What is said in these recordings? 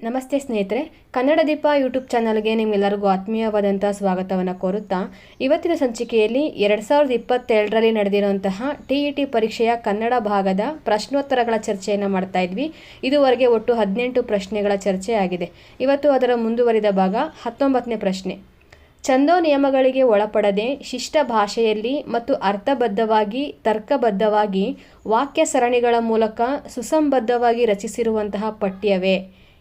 ನಮಸ್ತೆ ಸ್ನೇಹಿತರೆ, ಕನ್ನಡ ದೀಪ ಯೂಟ್ಯೂಬ್ ಚಾನಲ್ಗೆ ನಿಮ್ಮೆಲ್ಲರಿಗೂ ಆತ್ಮೀಯವಾದಂಥ ಸ್ವಾಗತವನ್ನು ಕೋರುತ್ತಾ, ಇವತ್ತಿನ ಸಂಚಿಕೆಯಲ್ಲಿ ಎರಡು ಸಾವಿರದ ಇಪ್ಪತ್ತೆರಡರಲ್ಲಿ ನಡೆದಿರುವಂತಹ ಟಿ ಇ ಟಿ ಪರೀಕ್ಷೆಯ ಕನ್ನಡ ಭಾಗದ ಪ್ರಶ್ನೋತ್ತರಗಳ ಚರ್ಚೆಯನ್ನು ಮಾಡ್ತಾ ಇದ್ವಿ. ಇದುವರೆಗೆ ಒಟ್ಟು ಹದಿನೆಂಟು ಪ್ರಶ್ನೆಗಳ ಚರ್ಚೆ ಆಗಿದೆ. ಇವತ್ತು ಅದರ ಮುಂದುವರಿದ ಭಾಗ ಹತ್ತೊಂಬತ್ತನೇ ಪ್ರಶ್ನೆ. ಛಂದೋ ನಿಯಮಗಳಿಗೆ ಒಳಪಡದೆ ಶಿಷ್ಟ ಭಾಷೆಯಲ್ಲಿ ಮತ್ತು ಅರ್ಥಬದ್ಧವಾಗಿ, ತರ್ಕಬದ್ಧವಾಗಿ ವಾಕ್ಯ ಸರಣಿಗಳ ಮೂಲಕ ಸುಸಂಬದ್ಧವಾಗಿ ರಚಿಸಿರುವಂತಹ ಪಠ್ಯವೇ?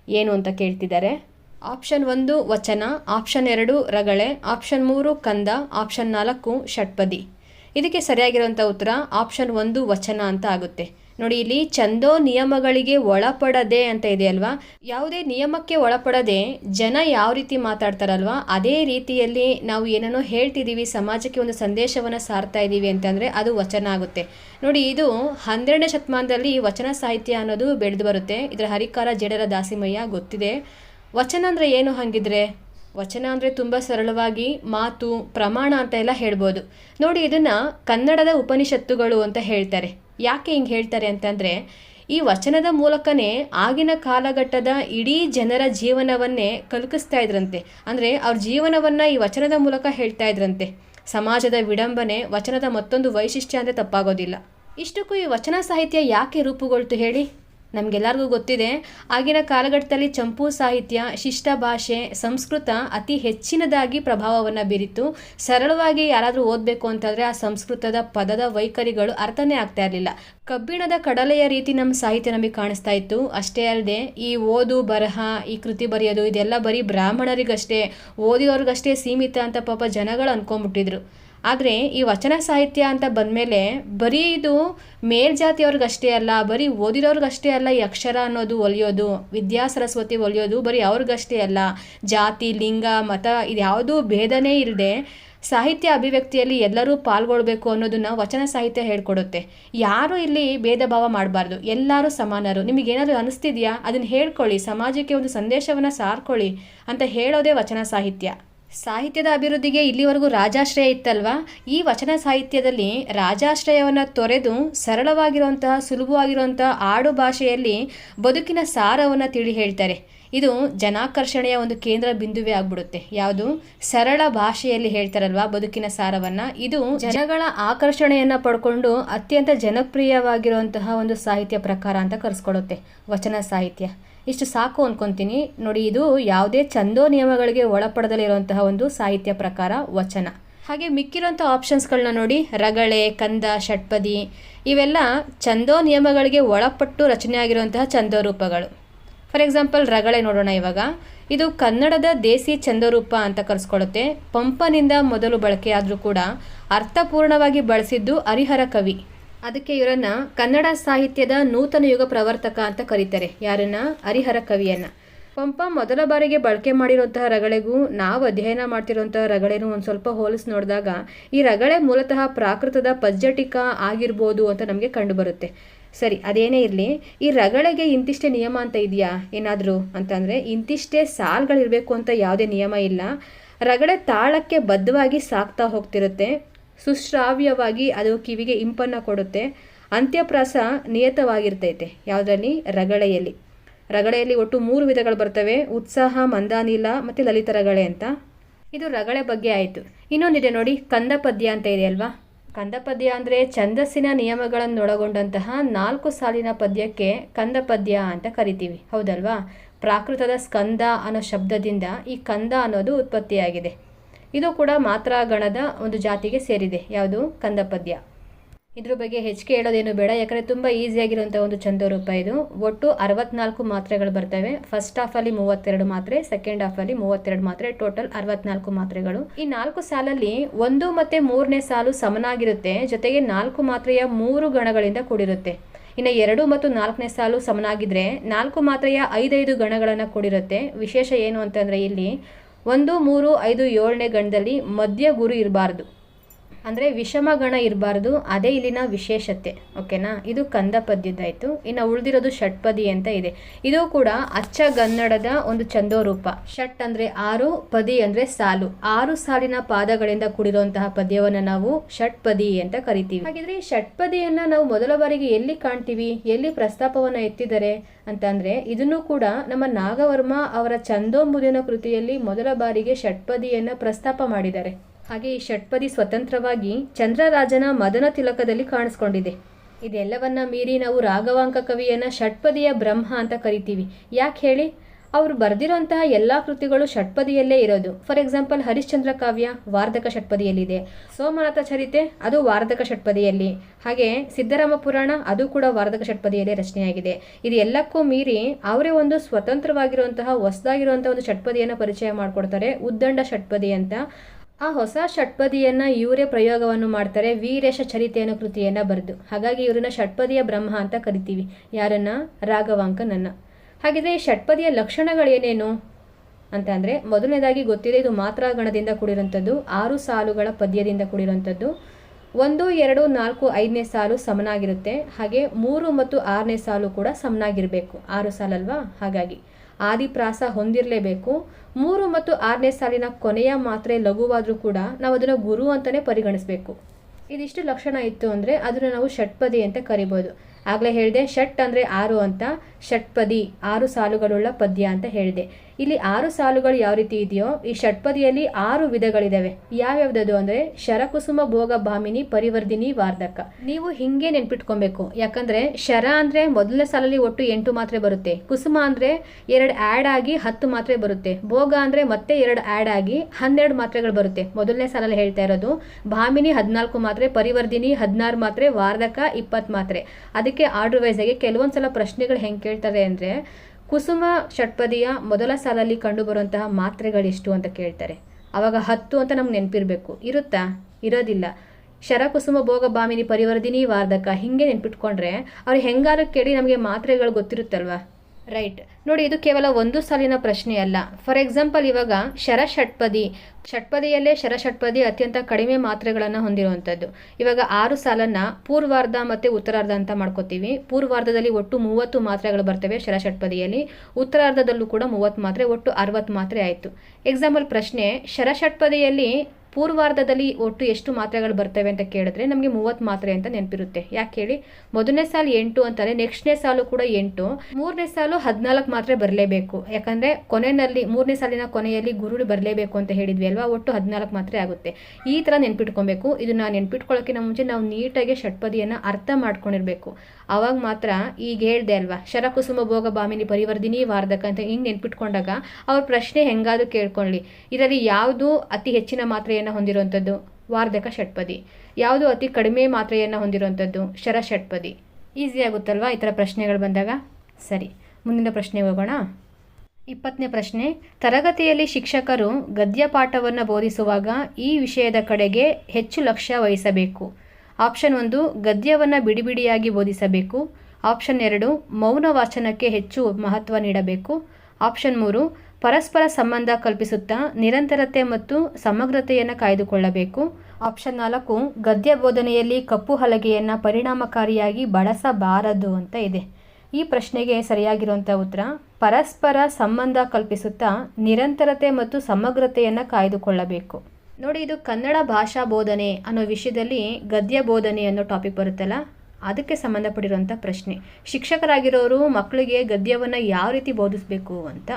ಏನು ಅಂತ ಕೇಳ್ತಿದ್ದಾರೆ? ಆಪ್ಷನ್ ಒಂದು ವಚನ, ಆಪ್ಷನ್ ಎರಡು ರಗಳೆ, ಆಪ್ಷನ್ ಮೂರು ಕಂದ, ಆಪ್ಷನ್ ನಾಲ್ಕು ಷಟ್ಪದಿ. ಇದಕ್ಕೆ ಸರಿಯಾಗಿರುವಂಥ ಉತ್ತರ ಆಪ್ಷನ್ ಒಂದು ವಚನ ಅಂತ ಆಗುತ್ತೆ. ನೋಡಿ, ಇಲ್ಲಿ ಚಂದೋ ನಿಯಮಗಳಿಗೆ ಒಳಪಡದೆ ಅಂತ ಇದೆ ಅಲ್ವಾ? ಯಾವುದೇ ನಿಯಮಕ್ಕೆ ಒಳಪಡದೆ ಜನ ಯಾವ ರೀತಿ ಮಾತಾಡ್ತಾರಲ್ವಾ? ಅದೇ ರೀತಿಯಲ್ಲಿ ನಾವು ಏನನ್ನೋ ಹೇಳ್ತಿದ್ದೀವಿ, ಸಮಾಜಕ್ಕೆ ಒಂದು ಸಂದೇಶವನ್ನು ಸಾರ್ತಾ ಇದ್ದೀವಿ ಅಂತಂದರೆ ಅದು ವಚನ ಆಗುತ್ತೆ. ನೋಡಿ, ಇದು ಹನ್ನೆರಡನೇ ಶತಮಾನದಲ್ಲಿ ವಚನ ಸಾಹಿತ್ಯ ಅನ್ನೋದು ಬೆಳೆದು ಬರುತ್ತೆ. ಇದರ ಹರಿಕಾರ ಜಡರ ದಾಸಿಮಯ್ಯ ಗೊತ್ತಿದೆ. ವಚನ ಅಂದರೆ ಏನು ಹಾಗಿದ್ರೆ? ವಚನ ಅಂದರೆ ತುಂಬ ಸರಳವಾಗಿ ಮಾತು, ಪ್ರಮಾಣ ಅಂತ ಎಲ್ಲ ಹೇಳ್ಬೋದು. ನೋಡಿ, ಇದನ್ನು ಕನ್ನಡದ ಉಪನಿಷತ್ತುಗಳು ಅಂತ ಹೇಳ್ತಾರೆ. ಯಾಕೆ ಹಿಂಗೆ ಹೇಳ್ತಾರೆ ಅಂತಂದರೆ, ಈ ವಚನದ ಮೂಲಕನೇ ಆಗಿನ ಕಾಲಘಟ್ಟದ ಇಡೀ ಜನರ ಜೀವನವನ್ನೇ ಕಲ್ಕಿಸ್ತಾ ಇದ್ರಂತೆ. ಅಂದರೆ ಅವ್ರ ಜೀವನವನ್ನು ಈ ವಚನದ ಮೂಲಕ ಹೇಳ್ತಾ ಇದ್ರಂತೆ. ಸಮಾಜದ ವಿಡಂಬನೆ ವಚನದ ಮತ್ತೊಂದು ವೈಶಿಷ್ಟ್ಯ ಅಂದರೆ ತಪ್ಪಾಗೋದಿಲ್ಲ. ಇಷ್ಟಕ್ಕೂ ಈ ವಚನ ಸಾಹಿತ್ಯ ಯಾಕೆ ರೂಪುಗೊಳ್ತು ಹೇಳಿ? ನಮಗೆಲ್ಲರಿಗೂ ಗೊತ್ತಿದೆ. ಆಗಿನ ಕಾಲಘಟ್ಟದಲ್ಲಿ ಚಂಪು ಸಾಹಿತ್ಯ, ಶಿಷ್ಟ ಭಾಷೆ, ಸಂಸ್ಕೃತ ಅತಿ ಹೆಚ್ಚಿನದಾಗಿ ಪ್ರಭಾವವನ್ನು ಬೀರಿತು ಸರಳವಾಗಿ ಯಾರಾದರೂ ಓದಬೇಕು ಅಂತಂದರೆ ಆ ಸಂಸ್ಕೃತದ ಪದದ ವೈಖರಿಗಳು ಅರ್ಥನೇ ಆಗ್ತಾ ಇರಲಿಲ್ಲ. ಕಬ್ಬಿಣದ ಕಡಲೆಯ ರೀತಿ ನಮ್ಮ ಸಾಹಿತ್ಯ ನಮಗೆ ಕಾಣಿಸ್ತಾ ಇತ್ತು. ಅಷ್ಟೇ ಅಲ್ಲದೆ ಈ ಓದು, ಬರಹ, ಈ ಕೃತಿ ಬರೆಯೋದು, ಇದೆಲ್ಲ ಬರೀ ಬ್ರಾಹ್ಮಣರಿಗಷ್ಟೇ, ಓದಿದವ್ರಿಗಷ್ಟೇ ಸೀಮಿತ ಅಂತ ಪಾಪ ಜನಗಳು ಅಂದ್ಕೊಂಬಿಟ್ಟಿದ್ರು ಆದರೆ ಈ ವಚನ ಸಾಹಿತ್ಯ ಅಂತ ಬಂದಮೇಲೆ ಬರೀ ಇದು ಮೇಲ್ಜಾತಿಯವ್ರಿಗಷ್ಟೇ ಅಲ್ಲ, ಬರೀ ಓದಿರೋರ್ಗಷ್ಟೇ ಅಲ್ಲ ಈ ಅಕ್ಷರ ಅನ್ನೋದು ಒಲಿಯೋದು, ವಿದ್ಯಾ ಸರಸ್ವತಿ ಒಲಿಯೋದು ಬರೀ ಅವ್ರಿಗಷ್ಟೇ ಅಲ್ಲ. ಜಾತಿ, ಲಿಂಗ, ಮತ ಇದು ಯಾವುದೂ ಭೇದನೇ ಇಲ್ಲದೆ ಸಾಹಿತ್ಯ ಅಭಿವ್ಯಕ್ತಿಯಲ್ಲಿ ಎಲ್ಲರೂ ಪಾಲ್ಗೊಳ್ಬೇಕು ಅನ್ನೋದನ್ನ ವಚನ ಸಾಹಿತ್ಯ ಹೇಳ್ಕೊಡುತ್ತೆ. ಯಾರು ಇಲ್ಲಿ ಭೇದ ಭಾವ ಮಾಡಬಾರ್ದು. ಎಲ್ಲರೂ ಸಮಾನರು. ನಿಮಗೇನಾದರೂ ಅನಿಸ್ತಿದೆಯಾ? ಅದನ್ನು ಹೇಳ್ಕೊಳ್ಳಿ. ಸಮಾಜಕ್ಕೆ ಒಂದು ಸಂದೇಶವನ್ನು ಸಾರ್ಕೊಳ್ಳಿ ಅಂತ ಹೇಳೋದೇ ವಚನ ಸಾಹಿತ್ಯ. ಸಾಹಿತ್ಯದ ಅಭಿವೃದ್ಧಿಗೆ ಇಲ್ಲಿವರೆಗೂ ರಾಜಾಶ್ರಯ ಇತ್ತಲ್ವಾ? ಈ ವಚನ ಸಾಹಿತ್ಯದಲ್ಲಿ ರಾಜಾಶ್ರಯವನ್ನು ತೊರೆದು ಸರಳವಾಗಿರುವಂತಹ, ಸುಲಭವಾಗಿರುವಂತಹ ಆಡು ಭಾಷೆಯಲ್ಲಿ ಬದುಕಿನ ಸಾರವನ್ನು ತಿಳಿ ಹೇಳ್ತಾರೆ. ಇದು ಜನಾಕರ್ಷಣೆಯ ಒಂದು ಕೇಂದ್ರ ಬಿಂದುವೇ ಆಗ್ಬಿಡುತ್ತೆ. ಯಾವುದು? ಸರಳ ಭಾಷೆಯಲ್ಲಿ ಹೇಳ್ತಾರಲ್ವಾ ಬದುಕಿನ ಸಾರವನ್ನ. ಇದು ಜನಗಳ ಆಕರ್ಷಣೆಯನ್ನು ಪಡ್ಕೊಂಡು ಅತ್ಯಂತ ಜನಪ್ರಿಯವಾಗಿರುವಂತಹ ಒಂದು ಸಾಹಿತ್ಯ ಪ್ರಕಾರ ಅಂತ ಕರೆಸ್ಕೊಳ್ಳುತ್ತೆ ವಚನ ಸಾಹಿತ್ಯ. ಇಷ್ಟು ಸಾಕು ಅನ್ಕೊಂತೀನಿ. ನೋಡಿ, ಇದು ಯಾವುದೇ ಚಂದೋ ನಿಯಮಗಳಿಗೆ ಒಳಪಡದಲ್ಲಿರುವಂತಹ ಒಂದು ಸಾಹಿತ್ಯ ಪ್ರಕಾರ ವಚನ. ಹಾಗೆ ಮಿಕ್ಕಿರೋಂಥ ಆಪ್ಷನ್ಸ್ಗಳನ್ನ ನೋಡಿ, ರಗಳೆ, ಕಂದ, ಷಟ್ಪದಿ, ಇವೆಲ್ಲ ಚಂದೋ ನಿಯಮಗಳಿಗೆ ಒಳಪಟ್ಟು ರಚನೆ ಆಗಿರುವಂತಹ ಚಂದೋ ರೂಪಗಳು. ಫಾರ್ ಎಕ್ಸಾಂಪಲ್, ರಗಳೆ ನೋಡೋಣ ಇವಾಗ. ಇದು ಕನ್ನಡದ ದೇಸಿ ಚಂದರೂಪ ಅಂತ ಕರೆಸ್ಕೊಳ್ಳುತ್ತೆ ಪಂಪನಿಂದ ಮೊದಲು ಬಳಕೆಯಾದರೂ ಕೂಡ ಅರ್ಥಪೂರ್ಣವಾಗಿ ಬಳಸಿದ್ದು ಹರಿಹರ ಕವಿ. ಅದಕ್ಕೆ ಇವರನ್ನ ಕನ್ನಡ ಸಾಹಿತ್ಯದ ನೂತನ ಯುಗ ಪ್ರವರ್ತಕ ಅಂತ ಕರೀತಾರೆ. ಯಾರನ್ನ? ಹರಿಹರ ಕವಿಯನ್ನ. ಪಂಪ ಮೊದಲ ಬಾರಿಗೆ ಬಳಕೆ ಮಾಡಿರುವಂತಹ ರಗಳೆಗೂ ನಾವು ಅಧ್ಯಯನ ಮಾಡ್ತಿರುವಂತಹ ರಗಳೆನೂ ಒಂದು ಸ್ವಲ್ಪ ಹೋಲಿಸಿ ನೋಡಿದಾಗ ಈ ರಗಳೆ ಮೂಲತಃ ಪ್ರಾಕೃತದ ಪಜ್ಜಟಿಕ ಆಗಿರ್ಬೋದು ಅಂತ ನಮಗೆ ಕಂಡುಬರುತ್ತೆ. ಸರಿ, ಅದೇನೇ ಇರಲಿ, ಈ ರಗಳೆಗೆ ಇಂತಿಷ್ಟೇ ನಿಯಮ ಅಂತ ಇದೆಯಾ? ಏನಾದರೂ ಅಂತಂದರೆ ಇಂತಿಷ್ಟೇ ಸಾಲ್ಗಳಿರಬೇಕು ಅಂತ ಯಾವುದೇ ನಿಯಮ ಇಲ್ಲ. ರಗಳೆ ತಾಳಕ್ಕೆ ಬದ್ಧವಾಗಿ ಸಾಕ್ತಾ ಹೋಗ್ತಿರುತ್ತೆ. ಸುಶ್ರಾವ್ಯವಾಗಿ ಅದು ಕಿವಿಗೆ ಇಂಪನ್ನು ಕೊಡುತ್ತೆ. ಅಂತ್ಯಪ್ರಾಸ ನಿಯತವಾಗಿರ್ತೈತೆ. ಯಾವುದರಲ್ಲಿ? ರಗಳೆಯಲ್ಲಿ. ರಗಳೆಯಲ್ಲಿ ಒಟ್ಟು ಮೂರು ವಿಧಗಳು ಬರ್ತವೆ. ಉತ್ಸಾಹ, ಮಂದಾನಿಲ ಮತ್ತು ಲಲಿತ ರಗಳೆ ಅಂತ. ಇದು ರಗಳೆ ಬಗ್ಗೆ ಆಯಿತು. ಇನ್ನೊಂದಿದೆ ನೋಡಿ ಕಂದ ಪದ್ಯ ಅಂತ ಇದೆ ಅಲ್ವಾ? ಕಂದ ಪದ್ಯ ಅಂದರೆ ಛಂದಸ್ಸಿನ ನಿಯಮಗಳನ್ನೊಳಗೊಂಡಂತಹ ನಾಲ್ಕು ಸಾಲಿನ ಪದ್ಯಕ್ಕೆ ಕಂದ ಪದ್ಯ ಅಂತ ಕರಿತೀವಿ. ಹೌದಲ್ವಾ? ಪ್ರಾಕೃತದ ಸ್ಕಂದ ಅನ್ನೋ ಶಬ್ದದಿಂದ ಈ ಕಂದ ಅನ್ನೋದು ಉತ್ಪತ್ತಿಯಾಗಿದೆ. ಇದು ಕೂಡ ಮಾತ್ರಾಗಣದ ಒಂದು ಜಾತಿಗೆ ಸೇರಿದೆ. ಯಾವುದು? ಕಂದ ಪದ್ಯ ಇದ್ರ ಬಗ್ಗೆ ಹೆಚ್ಚಿಗೆ ಹೇಳೋದೇನು ಬೇಡ. ಯಾಕಂದರೆ ತುಂಬ ಈಸಿಯಾಗಿರುವಂಥ ಒಂದು ಚಂದರೂಪ ಇದು. ಒಟ್ಟು ಅರವತ್ನಾಲ್ಕು ಮಾತ್ರೆಗಳು ಬರ್ತವೆ. ಫಸ್ಟ್ ಹಾಫಲ್ಲಿ ಮೂವತ್ತೆರಡು ಮಾತ್ರೆ ಸೆಕೆಂಡ್ ಹಾಫಲ್ಲಿ ಮೂವತ್ತೆರಡು ಮಾತ್ರೆ ಟೋಟಲ್ ಅರವತ್ನಾಲ್ಕು ಮಾತ್ರೆಗಳು. ಈ ನಾಲ್ಕು ಸಾಲಲ್ಲಿ ಒಂದು ಮತ್ತು ಮೂರನೇ ಸಾಲು ಸಮನಾಗಿರುತ್ತೆ. ಜೊತೆಗೆ ನಾಲ್ಕು ಮಾತ್ರೆಯ ಮೂರು ಗಣಗಳಿಂದ ಕೂಡಿರುತ್ತೆ. ಇನ್ನು ಎರಡು ಮತ್ತು ನಾಲ್ಕನೇ ಸಾಲು ಸಮನಾಗಿದ್ದರೆ ನಾಲ್ಕು ಮಾತ್ರೆಯ ಐದೈದು ಗಣಗಳನ್ನು ಕೂಡಿರುತ್ತೆ. ವಿಶೇಷ ಏನು ಅಂತಂದರೆ ಇಲ್ಲಿ ಒಂದು ಮೂರು ಐದು ಏಳನೇ ಗಣದಲ್ಲಿ ಮಧ್ಯ ಗುರು ಇರಬಾರ್ದು. ಅಂದರೆ ವಿಷಮಗಣ ಇರಬಾರ್ದು, ಅದೇ ಇಲ್ಲಿನ ವಿಶೇಷತೆ ಓಕೆನಾ ಇದು ಕಂದ ಪದ್ಯದ್ದಾಯಿತು ಇನ್ನು ಉಳಿದಿರೋದು ಷಟ್ಪದಿ ಅಂತ ಇದೆ. ಇದು ಕೂಡ ಅಚ್ಚಗನ್ನಡದ ಒಂದು ಚಂದೋರೂಪ ಷಟ್ ಅಂದರೆ ಆರು, ಪದಿ ಅಂದರೆ ಸಾಲು. ಆರು ಸಾಲಿನ ಪಾದಗಳಿಂದ ಕೂಡಿರುವಂತಹ ಪದ್ಯವನ್ನು ನಾವು ಷಟ್ಪದಿ ಅಂತ ಕರಿತೀವಿ. ಹಾಗಿದ್ರೆ ಷಟ್ಪದಿಯನ್ನು ನಾವು ಮೊದಲ ಬಾರಿಗೆ ಎಲ್ಲಿ ಕಾಣ್ತೀವಿ? ಎಲ್ಲಿ ಪ್ರಸ್ತಾಪವನ್ನು ಎತ್ತಿದ್ದಾರೆ ಅಂತಂದರೆ ಇದನ್ನು ಕೂಡ ನಮ್ಮ ನಾಗವರ್ಮ ಅವರ ಚಂದೋಂಬುದಿನ ಕೃತಿಯಲ್ಲಿ ಮೊದಲ ಬಾರಿಗೆ ಷಟ್ಪದಿಯನ್ನು ಪ್ರಸ್ತಾಪ ಮಾಡಿದ್ದಾರೆ. ಹಾಗೆ ಈ ಷಟ್ಪದಿ ಸ್ವತಂತ್ರವಾಗಿ ಚಂದ್ರರಾಜನ ಮದನ ತಿಲಕದಲ್ಲಿ ಕಾಣಿಸ್ಕೊಂಡಿದೆ. ಇದೆಲ್ಲವನ್ನ ಮೀರಿ ನಾವು ರಾಘವಾಂಕ ಕವಿಯನ್ನ ಷಟ್ಪದಿಯ ಬ್ರಹ್ಮ ಅಂತ ಕರಿತೀವಿ. ಯಾಕೆ ಹೇಳಿ? ಅವರು ಬರೆದಿರೋಂತಹ ಎಲ್ಲ ಕೃತಿಗಳು ಷಟ್ಪದಿಯಲ್ಲೇ ಇರೋದು. ಫಾರ್ ಎಕ್ಸಾಂಪಲ್ ಹರಿಶ್ಚಂದ್ರ ಕಾವ್ಯ ವಾರ್ಧಕ ಷಟ್ಪದಿಯಲ್ಲಿದೆ ಸೋಮನಾಥ ಚರಿತೆ, ಅದು ವಾರ್ಧಕ ಷಟ್ಪದಿಯಲ್ಲಿ ಹಾಗೆ ಸಿದ್ದರಾಮ ಪುರಾಣ, ಅದು ಕೂಡ ವಾರ್ಧಕ ಷಟ್ಪದಿಯಲ್ಲೇ ರಚನೆಯಾಗಿದೆ. ಇದು ಎಲ್ಲಕ್ಕೂ ಮೀರಿ ಅವರೇ ಒಂದು ಸ್ವತಂತ್ರವಾಗಿರುವಂತಹ, ಹೊಸದಾಗಿರುವಂತಹ ಒಂದು ಷಟ್ಪದಿಯನ್ನು ಪರಿಚಯ ಮಾಡಿಕೊಡ್ತಾರೆ. ಉದ್ದಂಡ ಷಟ್ಪದಿ ಅಂತ. ಆ ಹೊಸ ಷಟ್ಪದಿಯನ್ನ ಇವರೇ ಪ್ರಯೋಗವನ್ನು ಮಾಡ್ತಾರೆ ವೀರೇಶ ಚರಿತೆ ಅನ್ನೋ ಕೃತಿಯನ್ನ ಬರೆದು. ಹಾಗಾಗಿ ಇವರನ್ನ ಷಟ್ಪದಿಯ ಬ್ರಹ್ಮ ಅಂತ ಕರಿತೀವಿ. ಯಾರನ್ನ? ರಾಘವಾಂಕನನ್ನು. ಹಾಗಿದ್ರೆ ಈ ಷಟ್ಪದಿಯ ಲಕ್ಷಣಗಳೇನೇನು? ಅಂತ ಅಂದರೆ ಮೊದಲನೇದಾಗಿ ಗೊತ್ತಿದೆ, ಇದು ಮಾತ್ರ ಗಣದಿಂದ ಕೂಡಿರುವಂಥದ್ದು, ಆರು ಸಾಲುಗಳ ಪದ್ಯದಿಂದ ಕೂಡಿರುವಂಥದ್ದು. ಒಂದು, ಎರಡು, ನಾಲ್ಕು, ಐದನೇ ಸಾಲು ಸಮನಾಗಿರುತ್ತೆ. ಹಾಗೆ ಮೂರು ಮತ್ತು ಆರನೇ ಸಾಲು ಕೂಡ ಸಮನಾಗಿರಬೇಕು. ಆರು ಸಾಲಲ್ವಾ? ಹಾಗಾಗಿ. ಆದಿಪ್ರಾಸ ಹೊಂದಿರಲೇಬೇಕು. ಮೂರು ಮತ್ತು ಆರನೇ ಸಾಲಿನ ಕೊನೆಯ ಮಾತ್ರೆ ಲಘುವಾದರೂ ಕೂಡ ನಾವು ಅದನ್ನು ಗುರು ಅಂತಲೇ ಪರಿಗಣಿಸಬೇಕು. ಇದಿಷ್ಟು ಲಕ್ಷಣ ಇತ್ತು ಅಂದರೆ ಅದನ್ನು ನಾವು ಷಟ್ಪದಿ ಅಂತ ಕರಿಬೋದು. ಆಗಲೇ ಹೇಳಿದೆ, ಷಟ್ ಅಂದರೆ ಆರು ಅಂತ, ಷಟ್ಪದಿ ಆರು ಸಾಲುಗಳುಳ್ಳ ಪದ್ಯ ಅಂತ ಹೇಳಿದೆ. ಇಲ್ಲಿ ಆರು ಸಾಲುಗಳು ಯಾವ ರೀತಿ ಇದೆಯೋ, ಈ ಷಟ್ಪದಿಯಲ್ಲಿ ಆರು ವಿಧಗಳಿದಾವೆ. ಯಾವ್ಯಾವ್ದದು ಅಂದರೆ, ಶರಕುಸುಮ ಭೋಗ ಭಾಮಿನಿ ಪರಿವರ್ಧಿನಿ ವಾರ್ಧಕ. ನೀವು ಹಿಂಗೆ ನೆನ್ಪಿಟ್ಕೊಬೇಕು. ಯಾಕಂದ್ರೆ, ಶರ ಅಂದರೆ ಮೊದಲನೇ ಸಾಲಲ್ಲಿ ಒಟ್ಟು ಎಂಟು ಮಾತ್ರೆ ಬರುತ್ತೆ. ಕುಸುಮ ಅಂದರೆ ಎರಡು ಆ್ಯಡ್ ಆಗಿ ಹತ್ತು ಮಾತ್ರೆ ಬರುತ್ತೆ. ಭೋಗ ಅಂದರೆ ಮತ್ತೆ ಎರಡು ಆ್ಯಡ್ ಆಗಿ ಹನ್ನೆರಡು ಮಾತ್ರೆಗಳು ಬರುತ್ತೆ. ಮೊದಲನೇ ಸಾಲಲ್ಲಿ ಹೇಳ್ತಾ ಇರೋದು, ಭಾಮಿನಿ ಹದಿನಾಲ್ಕು ಮಾತ್ರೆ ಪರಿವರ್ಧಿನಿ ಹದಿನಾರು ಮಾತ್ರೆ, ವಾರ್ಧಕ ಇಪ್ಪತ್ತು ಮಾತ್ರೆ. ಅದಕ್ಕೆ ಆರ್ಡರ್ ವೈಸ್ ಆಗಿ ಕೆಲವೊಂದು ಸಲ ಪ್ರಶ್ನೆಗಳು ಹೆಂಗೆ ಕೇಳ್ತಾರೆ ಅಂದರೆ ಕುಸುಮ ಷಟ್ಪದಿಯ ಮೊದಲ ಸಾಲಲ್ಲಿ ಕಂಡುಬರುವಂತಹ ಮಾತ್ರೆಗಳೆಷ್ಟು ಅಂತ ಕೇಳ್ತಾರೆ. ಅವಾಗ ಹತ್ತು ಅಂತ ನಮ್ಗೆ ನೆನಪಿರಬೇಕು. ಇರುತ್ತಾ? ಇರೋದಿಲ್ಲ. ಶರಕುಸುಮ ಭೋಗ, ಬಾಮಿನಿ ಪರಿವರ್ಧಿನಿ ವಾರ್ಧಕ ಹಿಂಗೆ ನೆನ್ಪಿಟ್ಕೊಂಡ್ರೆ ಅವ್ರು ಹೆಂಗಾರು ಕೇಳಿ ನಮಗೆ ಮಾತ್ರೆಗಳು ಗೊತ್ತಿರುತ್ತಲ್ವಾ? ರೈಟ್ ನೋಡಿ, ಇದು ಕೇವಲ ಒಂದು ಸಾಲಿನ ಪ್ರಶ್ನೆ ಅಲ್ಲ ಫಾರ್ ಎಕ್ಸಾಂಪಲ್ ಇವಾಗ ಶರ ಷಟ್ಪದಿ ಷಟ್ಪದಿಯಲ್ಲೇ ಶರ ಷಟ್ಪದಿ ಅತ್ಯಂತ ಕಡಿಮೆ ಮಾತ್ರೆಗಳನ್ನು ಹೊಂದಿರುವಂಥದ್ದು ಇವಾಗ ಆರು ಸಾಲನ್ನು ಪೂರ್ವಾರ್ಧ ಮತ್ತು ಉತ್ತರಾರ್ಧ ಅಂತ ಮಾಡ್ಕೋತೀವಿ. ಪೂರ್ವಾರ್ಧದಲ್ಲಿ ಒಟ್ಟು ಮೂವತ್ತು ಮಾತ್ರೆಗಳು ಬರ್ತವೆ ಶರ ಷಟ್ಪದಿಯಲ್ಲಿ ಉತ್ತರಾರ್ಧದಲ್ಲೂ ಕೂಡ ಮೂವತ್ತು ಮಾತ್ರೆ, ಒಟ್ಟು ಅರವತ್ತು ಮಾತ್ರೆ ಆಯಿತು. ಎಕ್ಸಾಂಪಲ್ ಪ್ರಶ್ನೆ ಶರ ಷಟ್ಪದಿಯಲ್ಲಿ ಪೂರ್ವಾರ್ಧದಲ್ಲಿ ಒಟ್ಟು ಎಷ್ಟು ಮಾತ್ರೆಗಳು ಬರ್ತವೆ ಅಂತ ಕೇಳಿದ್ರೆ ನಮಗೆ ಮೂವತ್ತು ಮಾತ್ರೆ ಅಂತ ನೆನಪಿರುತ್ತೆ. ಯಾಕೆ ಹೇಳಿ? ಮೊದಲನೇ ಸಾಲು ಎಂಟು ಅಂತಾರೆ, ನೆಕ್ಸ್ಟ್ನೇ ಸಾಲು ಕೂಡ ಎಂಟು. ಮೂರನೇ ಸಾಲು ಹದಿನಾಲ್ಕು ಮಾತ್ರೆ ಬರಲೇಬೇಕು. ಯಾಕಂದ್ರೆ ಕೊನೆಯಲ್ಲಿ, ಮೂರನೇ ಸಾಲಿನ ಕೊನೆಯಲ್ಲಿ ಗುರುಳು ಬರಲೇಬೇಕು ಅಂತ ಹೇಳಿದ್ವಿ ಅಲ್ವಾ ಒಟ್ಟು ಹದಿನಾಲ್ಕು ಮಾತ್ರೆ ಆಗುತ್ತೆ. ಈ ಥರ ನೆನ್ಪಿಟ್ಕೊಬೇಕು. ಇದನ್ನ ನೆನ್ಪಿಟ್ಕೊಳ್ಳೋಕ್ಕಿಂತ ಮುಂಚೆ ನಾವು ನೀಟಾಗಿ ಷಟ್ಪದಿಯನ್ನು ಅರ್ಥ ಮಾಡ್ಕೊಂಡಿರಬೇಕು. ಆವಾಗ ಮಾತ್ರ ಈಗ ಹೇಳಿದೆ ಅಲ್ವಾ? ಶರಕುಸುಮ ಭೋಗ ಬಾಮಿನಿ ಪರಿವರ್ಧಿನಿ ವಾರ್ಧಕ ಅಂತ ಹಿಂಗೆ ನೆನ್ಪಿಟ್ಕೊಂಡಾಗ ಅವ್ರ ಪ್ರಶ್ನೆ ಹೆಂಗಾದ್ರೂ ಕೇಳ್ಕೊಳ್ಳಿ. ಇದರಲ್ಲಿ ಯಾವುದು ಅತಿ ಹೆಚ್ಚಿನ ಮಾತ್ರೆಯನ್ನು ಹೊಂದಿರುವಂಥದ್ದು. ವಾರ್ಧಕ ಷಟ್ಪದಿ. ಯಾವುದು ಅತಿ ಕಡಿಮೆ ಮಾತ್ರೆಯನ್ನು ಹೊಂದಿರುವಂಥದ್ದು? ಶರ ಷಟ್ಪದಿ ಈಸಿ ಆಗುತ್ತಲ್ವಾ? ಈ ಥರ ಪ್ರಶ್ನೆಗಳು ಬಂದಾಗ? ಸರಿ. ಮುಂದಿನ ಪ್ರಶ್ನೆಗೆ ಹೋಗೋಣ. ಇಪ್ಪತ್ತನೇ ಪ್ರಶ್ನೆ. ತರಗತಿಯಲ್ಲಿ ಶಿಕ್ಷಕರು ಗದ್ಯ ಪಾಠವನ್ನು ಬೋಧಿಸುವಾಗ ಈ ವಿಷಯದ ಕಡೆಗೆ ಹೆಚ್ಚು ಲಕ್ಷ್ಯ ವಹಿಸಬೇಕು. ಆಪ್ಷನ್ ಒಂದು, ಗದ್ಯವನ್ನು ಬಿಡಿಬಿಡಿಯಾಗಿ ಬೋಧಿಸಬೇಕು. ಆಪ್ಷನ್ ಎರಡು, ಮೌನ ವಾಚನಕ್ಕೆ ಹೆಚ್ಚು ಮಹತ್ವ ನೀಡಬೇಕು. ಆಪ್ಷನ್ ಮೂರು ಪರಸ್ಪರ ಸಂಬಂಧ ಕಲ್ಪಿಸುತ್ತಾ ನಿರಂತರತೆ ಮತ್ತು ಸಮಗ್ರತೆಯನ್ನು ಕಾಯ್ದುಕೊಳ್ಳಬೇಕು. ಆಪ್ಷನ್ ನಾಲ್ಕು, ಗದ್ಯ ಬೋಧನೆಯಲ್ಲಿ ಕಪ್ಪು ಹಲಗೆಯನ್ನು ಪರಿಣಾಮಕಾರಿಯಾಗಿ ಬಳಸಬಾರದು ಅಂತ ಇದೆ. ಈ ಪ್ರಶ್ನೆಗೆ ಸರಿಯಾಗಿರುವಂಥ ಉತ್ತರ, ಪರಸ್ಪರ ಸಂಬಂಧ ಕಲ್ಪಿಸುತ್ತಾ ನಿರಂತರತೆ ಮತ್ತು ಸಮಗ್ರತೆಯನ್ನು ಕಾಯ್ದುಕೊಳ್ಳಬೇಕು. ನೋಡಿ, ಇದು ಕನ್ನಡ ಭಾಷಾ ಬೋಧನೆ ಅನ್ನೋ ವಿಷಯದಲ್ಲಿ ಗದ್ಯ ಬೋಧನೆ ಅನ್ನೋ ಟಾಪಿಕ್ ಬರುತ್ತಲ್ಲ, ಅದಕ್ಕೆ ಸಂಬಂಧಪಟ್ಟಿರುವಂಥ ಪ್ರಶ್ನೆ. ಶಿಕ್ಷಕರಾಗಿರೋರು ಮಕ್ಕಳಿಗೆ ಗದ್ಯವನ್ನು ಯಾವ ರೀತಿ ಬೋಧಿಸಬೇಕು ಅಂತ.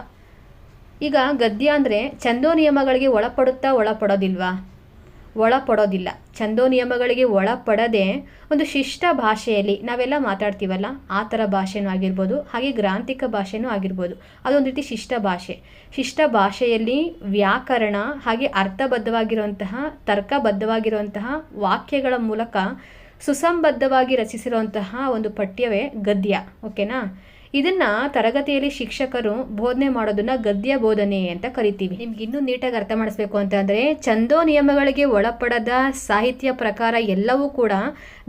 ಈಗ ಗದ್ಯ ಅಂದರೆ ಛಂದೋ ನಿಯಮಗಳಿಗೆ ಒಳಪಡುತ್ತಾ ಒಳಪಡೋದಿಲ್ವಾ? ಒಳಪಡೋದಿಲ್ಲ. ಛಂದೋ ನಿಯಮಗಳಿಗೆ ಒಳಪಡದೆ ಒಂದು ಶಿಷ್ಟ ಭಾಷೆಯಲ್ಲಿ ನಾವೆಲ್ಲ ಮಾತಾಡ್ತೀವಲ್ಲ, ಆ ಥರ ಭಾಷೆನೂ ಆಗಿರ್ಬೋದು, ಹಾಗೆ ಗ್ರಾಂಥಿಕ ಭಾಷೆನೂ ಆಗಿರ್ಬೋದು. ಅದೊಂದು ರೀತಿ ಶಿಷ್ಟ ಭಾಷೆ. ಶಿಷ್ಟ ಭಾಷೆಯಲ್ಲಿ ವ್ಯಾಕರಣ, ಹಾಗೆ ಅರ್ಥಬದ್ಧವಾಗಿರುವಂತಹ, ತರ್ಕಬದ್ಧವಾಗಿರುವಂತಹ ವಾಕ್ಯಗಳ ಮೂಲಕ ಸುಸಂಬದ್ಧವಾಗಿ ರಚಿಸಿರುವಂತಹ ಒಂದು ಪಠ್ಯವೇ ಗದ್ಯ. ಓಕೆನಾ? ಇದನ್ನ ತರಗತಿಯಲ್ಲಿ ಶಿಕ್ಷಕರು ಬೋಧನೆ ಮಾಡೋದನ್ನ ಗದ್ಯ ಬೋಧನೆ ಅಂತ ಕರಿತೀವಿ. ನಿಮ್ಗೆ ಇನ್ನೂ ನೀಟಾಗಿ ಅರ್ಥ ಮಾಡಿಸ್ಬೇಕು ಅಂತಂದ್ರೆ ಚಂದೋ ನಿಯಮಗಳಿಗೆ ಒಳಪಡದ ಸಾಹಿತ್ಯ ಪ್ರಕಾರ ಎಲ್ಲವೂ ಕೂಡ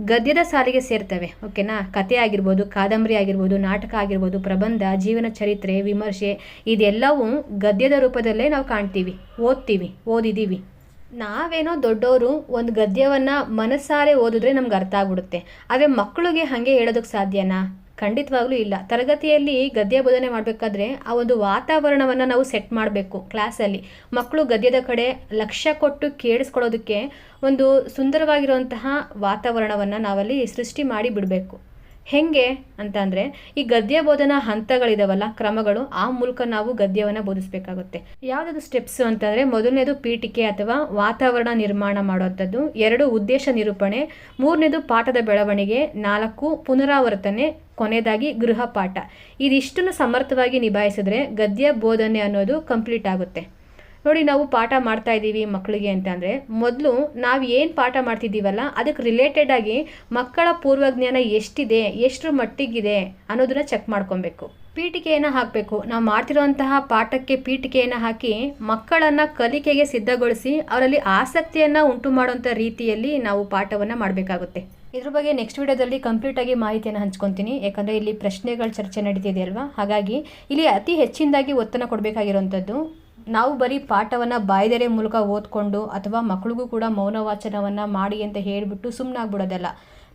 ಗದ್ಯದ ಸಾಲಿಗೆ ಸೇರ್ತವೆ. ಓಕೆನಾ? ಕತೆ ಆಗಿರ್ಬೋದು, ಕಾದಂಬರಿ ಆಗಿರ್ಬೋದು, ನಾಟಕ ಆಗಿರ್ಬೋದು, ಪ್ರಬಂಧ, ಜೀವನ ಚರಿತ್ರೆ, ವಿಮರ್ಶೆ ಇದೆಲ್ಲವೂ ಗದ್ಯದ ರೂಪದಲ್ಲೇ ನಾವು ಕಾಣ್ತೀವಿ, ಓದ್ತೀವಿ ಓದಿದ್ದೀವಿ ನಾವೇನೋ ದೊಡ್ಡವರು ಒಂದು ಗದ್ಯವನ್ನು ಮನಸ್ಸಾರೆ ಓದಿದ್ರೆ ನಮ್ಗೆ ಅರ್ಥ ಆಗ್ಬಿಡುತ್ತೆ. ಆದರೆ ಮಕ್ಕಳಿಗೆ ಹಾಗೆ ಹೇಳೋದಕ್ಕೆ ಸಾಧ್ಯನಾ? ಖಂಡಿತವಾಗ್ಲೂ ಇಲ್ಲ. ತರಗತಿಯಲ್ಲಿ ಗದ್ಯ ಬೋಧನೆ ಮಾಡಬೇಕಾದ್ರೆ ಆ ಒಂದು ವಾತಾವರಣವನ್ನು ನಾವು ಸೆಟ್ ಮಾಡಬೇಕು ಕ್ಲಾಸಲ್ಲಿ ಮಕ್ಕಳು ಗದ್ಯದ ಕಡೆ ಲಕ್ಷ್ಯ ಕೊಟ್ಟು ಕೇಳಿಸ್ಕೊಳ್ಳೋದಕ್ಕೆ ಒಂದು ಸುಂದರವಾಗಿರುವಂತಹ ವಾತಾವರಣವನ್ನು ನಾವಲ್ಲಿ ಸೃಷ್ಟಿ ಮಾಡಿ ಬಿಡಬೇಕು. ಹೆಂಗೆ ಅಂತ ಅಂದರೆ ಈ ಗದ್ಯ ಬೋಧನಾ ಹಂತಗಳಿದಾವಲ್ಲ, ಕ್ರಮಗಳು, ಆ ಮೂಲಕ ನಾವು ಗದ್ಯವನ್ನು ಬೋಧಿಸಬೇಕಾಗುತ್ತೆ. ಯಾವುದಾದ್ರು ಸ್ಟೆಪ್ಸ್ ಅಂತಂದರೆ ಮೊದಲನೇದು ಪೀಠಿಕೆ ಅಥವಾ ವಾತಾವರಣ ನಿರ್ಮಾಣ ಮಾಡುವಂಥದ್ದು, ಎರಡು ಉದ್ದೇಶ ನಿರೂಪಣೆ, ಮೂರನೇದು ಪಾಠದ ಬೆಳವಣಿಗೆ, ನಾಲ್ಕು ಪುನರಾವರ್ತನೆ, ಕೊನೆಯದಾಗಿ ಗೃಹ ಪಾಠ. ಇದಿಷ್ಟನ್ನು ಸಮರ್ಥವಾಗಿ ನಿಭಾಯಿಸಿದ್ರೆ ಗದ್ಯ ಬೋಧನೆ ಅನ್ನೋದು ಕಂಪ್ಲೀಟ್ ಆಗುತ್ತೆ. ನೋಡಿ ನಾವು ಪಾಠ ಮಾಡ್ತಾ ಇದ್ದೀವಿ ಮಕ್ಕಳಿಗೆ ಅಂತಂದರೆ ಮೊದಲು ನಾವು ಏನು ಪಾಠ ಮಾಡ್ತಿದ್ದೀವಲ್ಲ ಅದಕ್ಕೆ ರಿಲೇಟೆಡ್ ಆಗಿ ಮಕ್ಕಳ ಪೂರ್ವಜ್ಞಾನ ಎಷ್ಟಿದೆ, ಎಷ್ಟರ ಮಟ್ಟಿಗಿದೆ ಅನ್ನೋದನ್ನ ಚೆಕ್ ಮಾಡ್ಕೊಬೇಕು. ಪೀಠಿಕೆಯನ್ನು ಹಾಕಬೇಕು. ನಾವು ಮಾಡ್ತಿರೋಂತಹ ಪಾಠಕ್ಕೆ ಪೀಠಿಕೆಯನ್ನು ಹಾಕಿ ಮಕ್ಕಳನ್ನು ಕಲಿಕೆಗೆ ಸಿದ್ಧಗೊಳಿಸಿ ಅವರಲ್ಲಿ ಆಸಕ್ತಿಯನ್ನು ಉಂಟು ಮಾಡುವಂಥ ರೀತಿಯಲ್ಲಿ ನಾವು ಪಾಠವನ್ನು ಮಾಡಬೇಕಾಗುತ್ತೆ. ಇದ್ರ ಬಗ್ಗೆ ನೆಕ್ಸ್ಟ್ ವಿಡಿಯೋದಲ್ಲಿ ಕಂಪ್ಲೀಟಾಗಿ ಮಾಹಿತಿಯನ್ನು ಹಂಚ್ಕೊತೀನಿ. ಯಾಕಂದರೆ ಇಲ್ಲಿ ಪ್ರಶ್ನೆಗಳ ಚರ್ಚೆ ನಡೀತಿದೆ ಅಲ್ವಾ? ಹಾಗಾಗಿ ಇಲ್ಲಿ ಅತಿ ಹೆಚ್ಚಿನದಾಗಿ ಒತ್ತನ್ನು ಕೊಡಬೇಕಾಗಿರುವಂಥದ್ದು ನಾವು ಬರೀ ಪಾಠವನ್ನು ಬಾಯ್ದೆರೆ ಮೂಲಕ ಓದ್ಕೊಂಡು ಅಥವಾ ಮಕ್ಕಳಿಗೂ ಕೂಡ ಮೌನ ವಾಚನವನ್ನು ಮಾಡಿ ಅಂತ ಹೇಳಿಬಿಟ್ಟು ಸುಮ್ಮನಾಗ್ಬಿಡೋದಲ್ಲ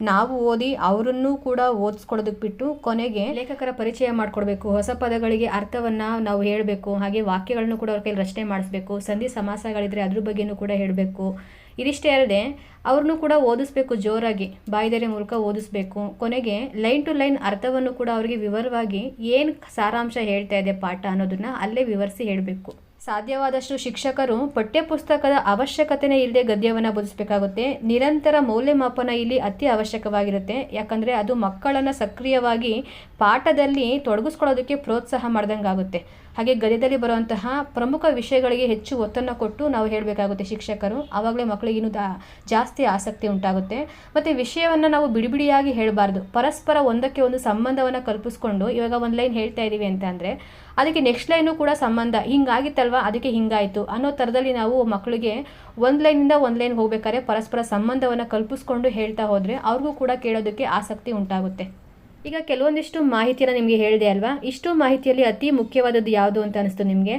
ನಾವು ಓದಿ ಅವರನ್ನು ಕೂಡ ಓದಿಸ್ಕೊಡೋದಕ್ಕೆ ಬಿಟ್ಟು ಕೊನೆಗೆ ಲೇಖಕರ ಪರಿಚಯ ಮಾಡಿಕೊಡ್ಬೇಕು, ಹೊಸ ಪದಗಳಿಗೆ ಅರ್ಥವನ್ನು ನಾವು ಹೇಳಬೇಕು, ಹಾಗೆ ವಾಕ್ಯಗಳನ್ನು ಕೂಡ ಅವ್ರ ಕೈಲಿ ರಚನೆ ಮಾಡಿಸ್ಬೇಕು, ಸಂಧಿ ಸಮಾಸಗಳಿದ್ರೆ ಅದ್ರ ಬಗ್ಗೆನೂ ಕೂಡ ಹೇಳಬೇಕು. ಇದಿಷ್ಟೇ ಅಲ್ಲದೆ ಅವ್ರನ್ನೂ ಕೂಡ ಓದಿಸ್ಬೇಕು ಜೋರಾಗಿ, ಬಾಯ್ದೆರೆ ಮೂಲಕ ಓದಿಸ್ಬೇಕು. ಕೊನೆಗೆ ಲೈನ್ ಟು ಲೈನ್ ಅರ್ಥವನ್ನು ಕೂಡ ಅವರಿಗೆ ವಿವರವಾಗಿ ಏನು ಸಾರಾಂಶ ಹೇಳ್ತಾ ಇದೆ ಪಾಠ ಅನ್ನೋದನ್ನು ಅಲ್ಲೇ ವಿವರಿಸಿ ಹೇಳಬೇಕು. ಸಾಧ್ಯವಾದಷ್ಟು ಶಿಕ್ಷಕರು ಪಠ್ಯಪುಸ್ತಕದ ಅವಶ್ಯಕತೆನೇ ಇಲ್ಲದೆ ಗದ್ಯವನ್ನು ಬೋಧಿಸಬೇಕಾಗುತ್ತೆ. ನಿರಂತರ ಮೌಲ್ಯಮಾಪನ ಇಲ್ಲಿ ಅತಿ ಅವಶ್ಯಕವಾಗಿರುತ್ತೆ. ಯಾಕಂದರೆ ಅದು ಮಕ್ಕಳನ್ನು ಸಕ್ರಿಯವಾಗಿ ಪಾಠದಲ್ಲಿ ತೊಡಗಿಸ್ಕೊಳ್ಳೋದಕ್ಕೆ ಪ್ರೋತ್ಸಾಹ ಮಾಡ್ದಂಗಾಗುತ್ತೆ. ಹಾಗೆ ಗದ್ಯದಲ್ಲಿ ಬರುವಂತಹ ಪ್ರಮುಖ ವಿಷಯಗಳಿಗೆ ಹೆಚ್ಚು ಒತ್ತನ್ನು ಕೊಟ್ಟು ನಾವು ಹೇಳಬೇಕಾಗುತ್ತೆ ಶಿಕ್ಷಕರು. ಆವಾಗಲೇ ಮಕ್ಕಳಿಗೆ ಇನ್ನೂ ಜಾಸ್ತಿ ಆಸಕ್ತಿ ಉಂಟಾಗುತ್ತೆ. ಮತ್ತು ವಿಷಯವನ್ನು ನಾವು ಬಿಡಿಬಿಡಿಯಾಗಿ ಹೇಳಬಾರ್ದು. ಪರಸ್ಪರ ಒಂದಕ್ಕೆ ಒಂದು ಸಂಬಂಧವನ್ನು ಕಲ್ಪಿಸ್ಕೊಂಡು ಇವಾಗ ಒಂದು ಲೈನ್ ಹೇಳ್ತಾ ಇದ್ದೀವಿ ಅಂತ ಅಂದರೆ, ಅದಕ್ಕೆ ನೆಕ್ಸ್ಟ್ ಲೈನು ಕೂಡ ಸಂಬಂಧ. ಹಿಂಗಾಗಿತ್ತಲ್ವಾ? ಅದಕ್ಕೆ ಹಿಂಗಾಯಿತು. ಅನ್ನೋ ಥರದಲ್ಲಿ ನಾವು ಮಕ್ಕಳಿಗೆ ಒಂದು ಲೈನಿಂದ ಒಂದು ಲೈನ್ ಹೋಗ್ಬೇಕಾದ್ರೆ ಪರಸ್ಪರ ಸಂಬಂಧವನ್ನು ಕಲ್ಪಿಸ್ಕೊಂಡು ಹೇಳ್ತಾ ಹೋದರೆ ಅವ್ರಿಗೂ ಕೂಡ ಕೇಳೋದಕ್ಕೆ ಆಸಕ್ತಿ ಉಂಟಾಗುತ್ತೆ. ಈಗ ಕೆಲವೊಂದಿಷ್ಟು ಮಾಹಿತಿಯನ್ನು ನಿಮಗೆ ಹೇಳಿದೆ ಅಲ್ವಾ? ಇಷ್ಟು ಮಾಹಿತಿಯಲ್ಲಿ ಅತಿ ಮುಖ್ಯವಾದದ್ದು ಯಾವುದು ಅಂತ ಅನಿಸ್ತು ನಿಮಗೆ?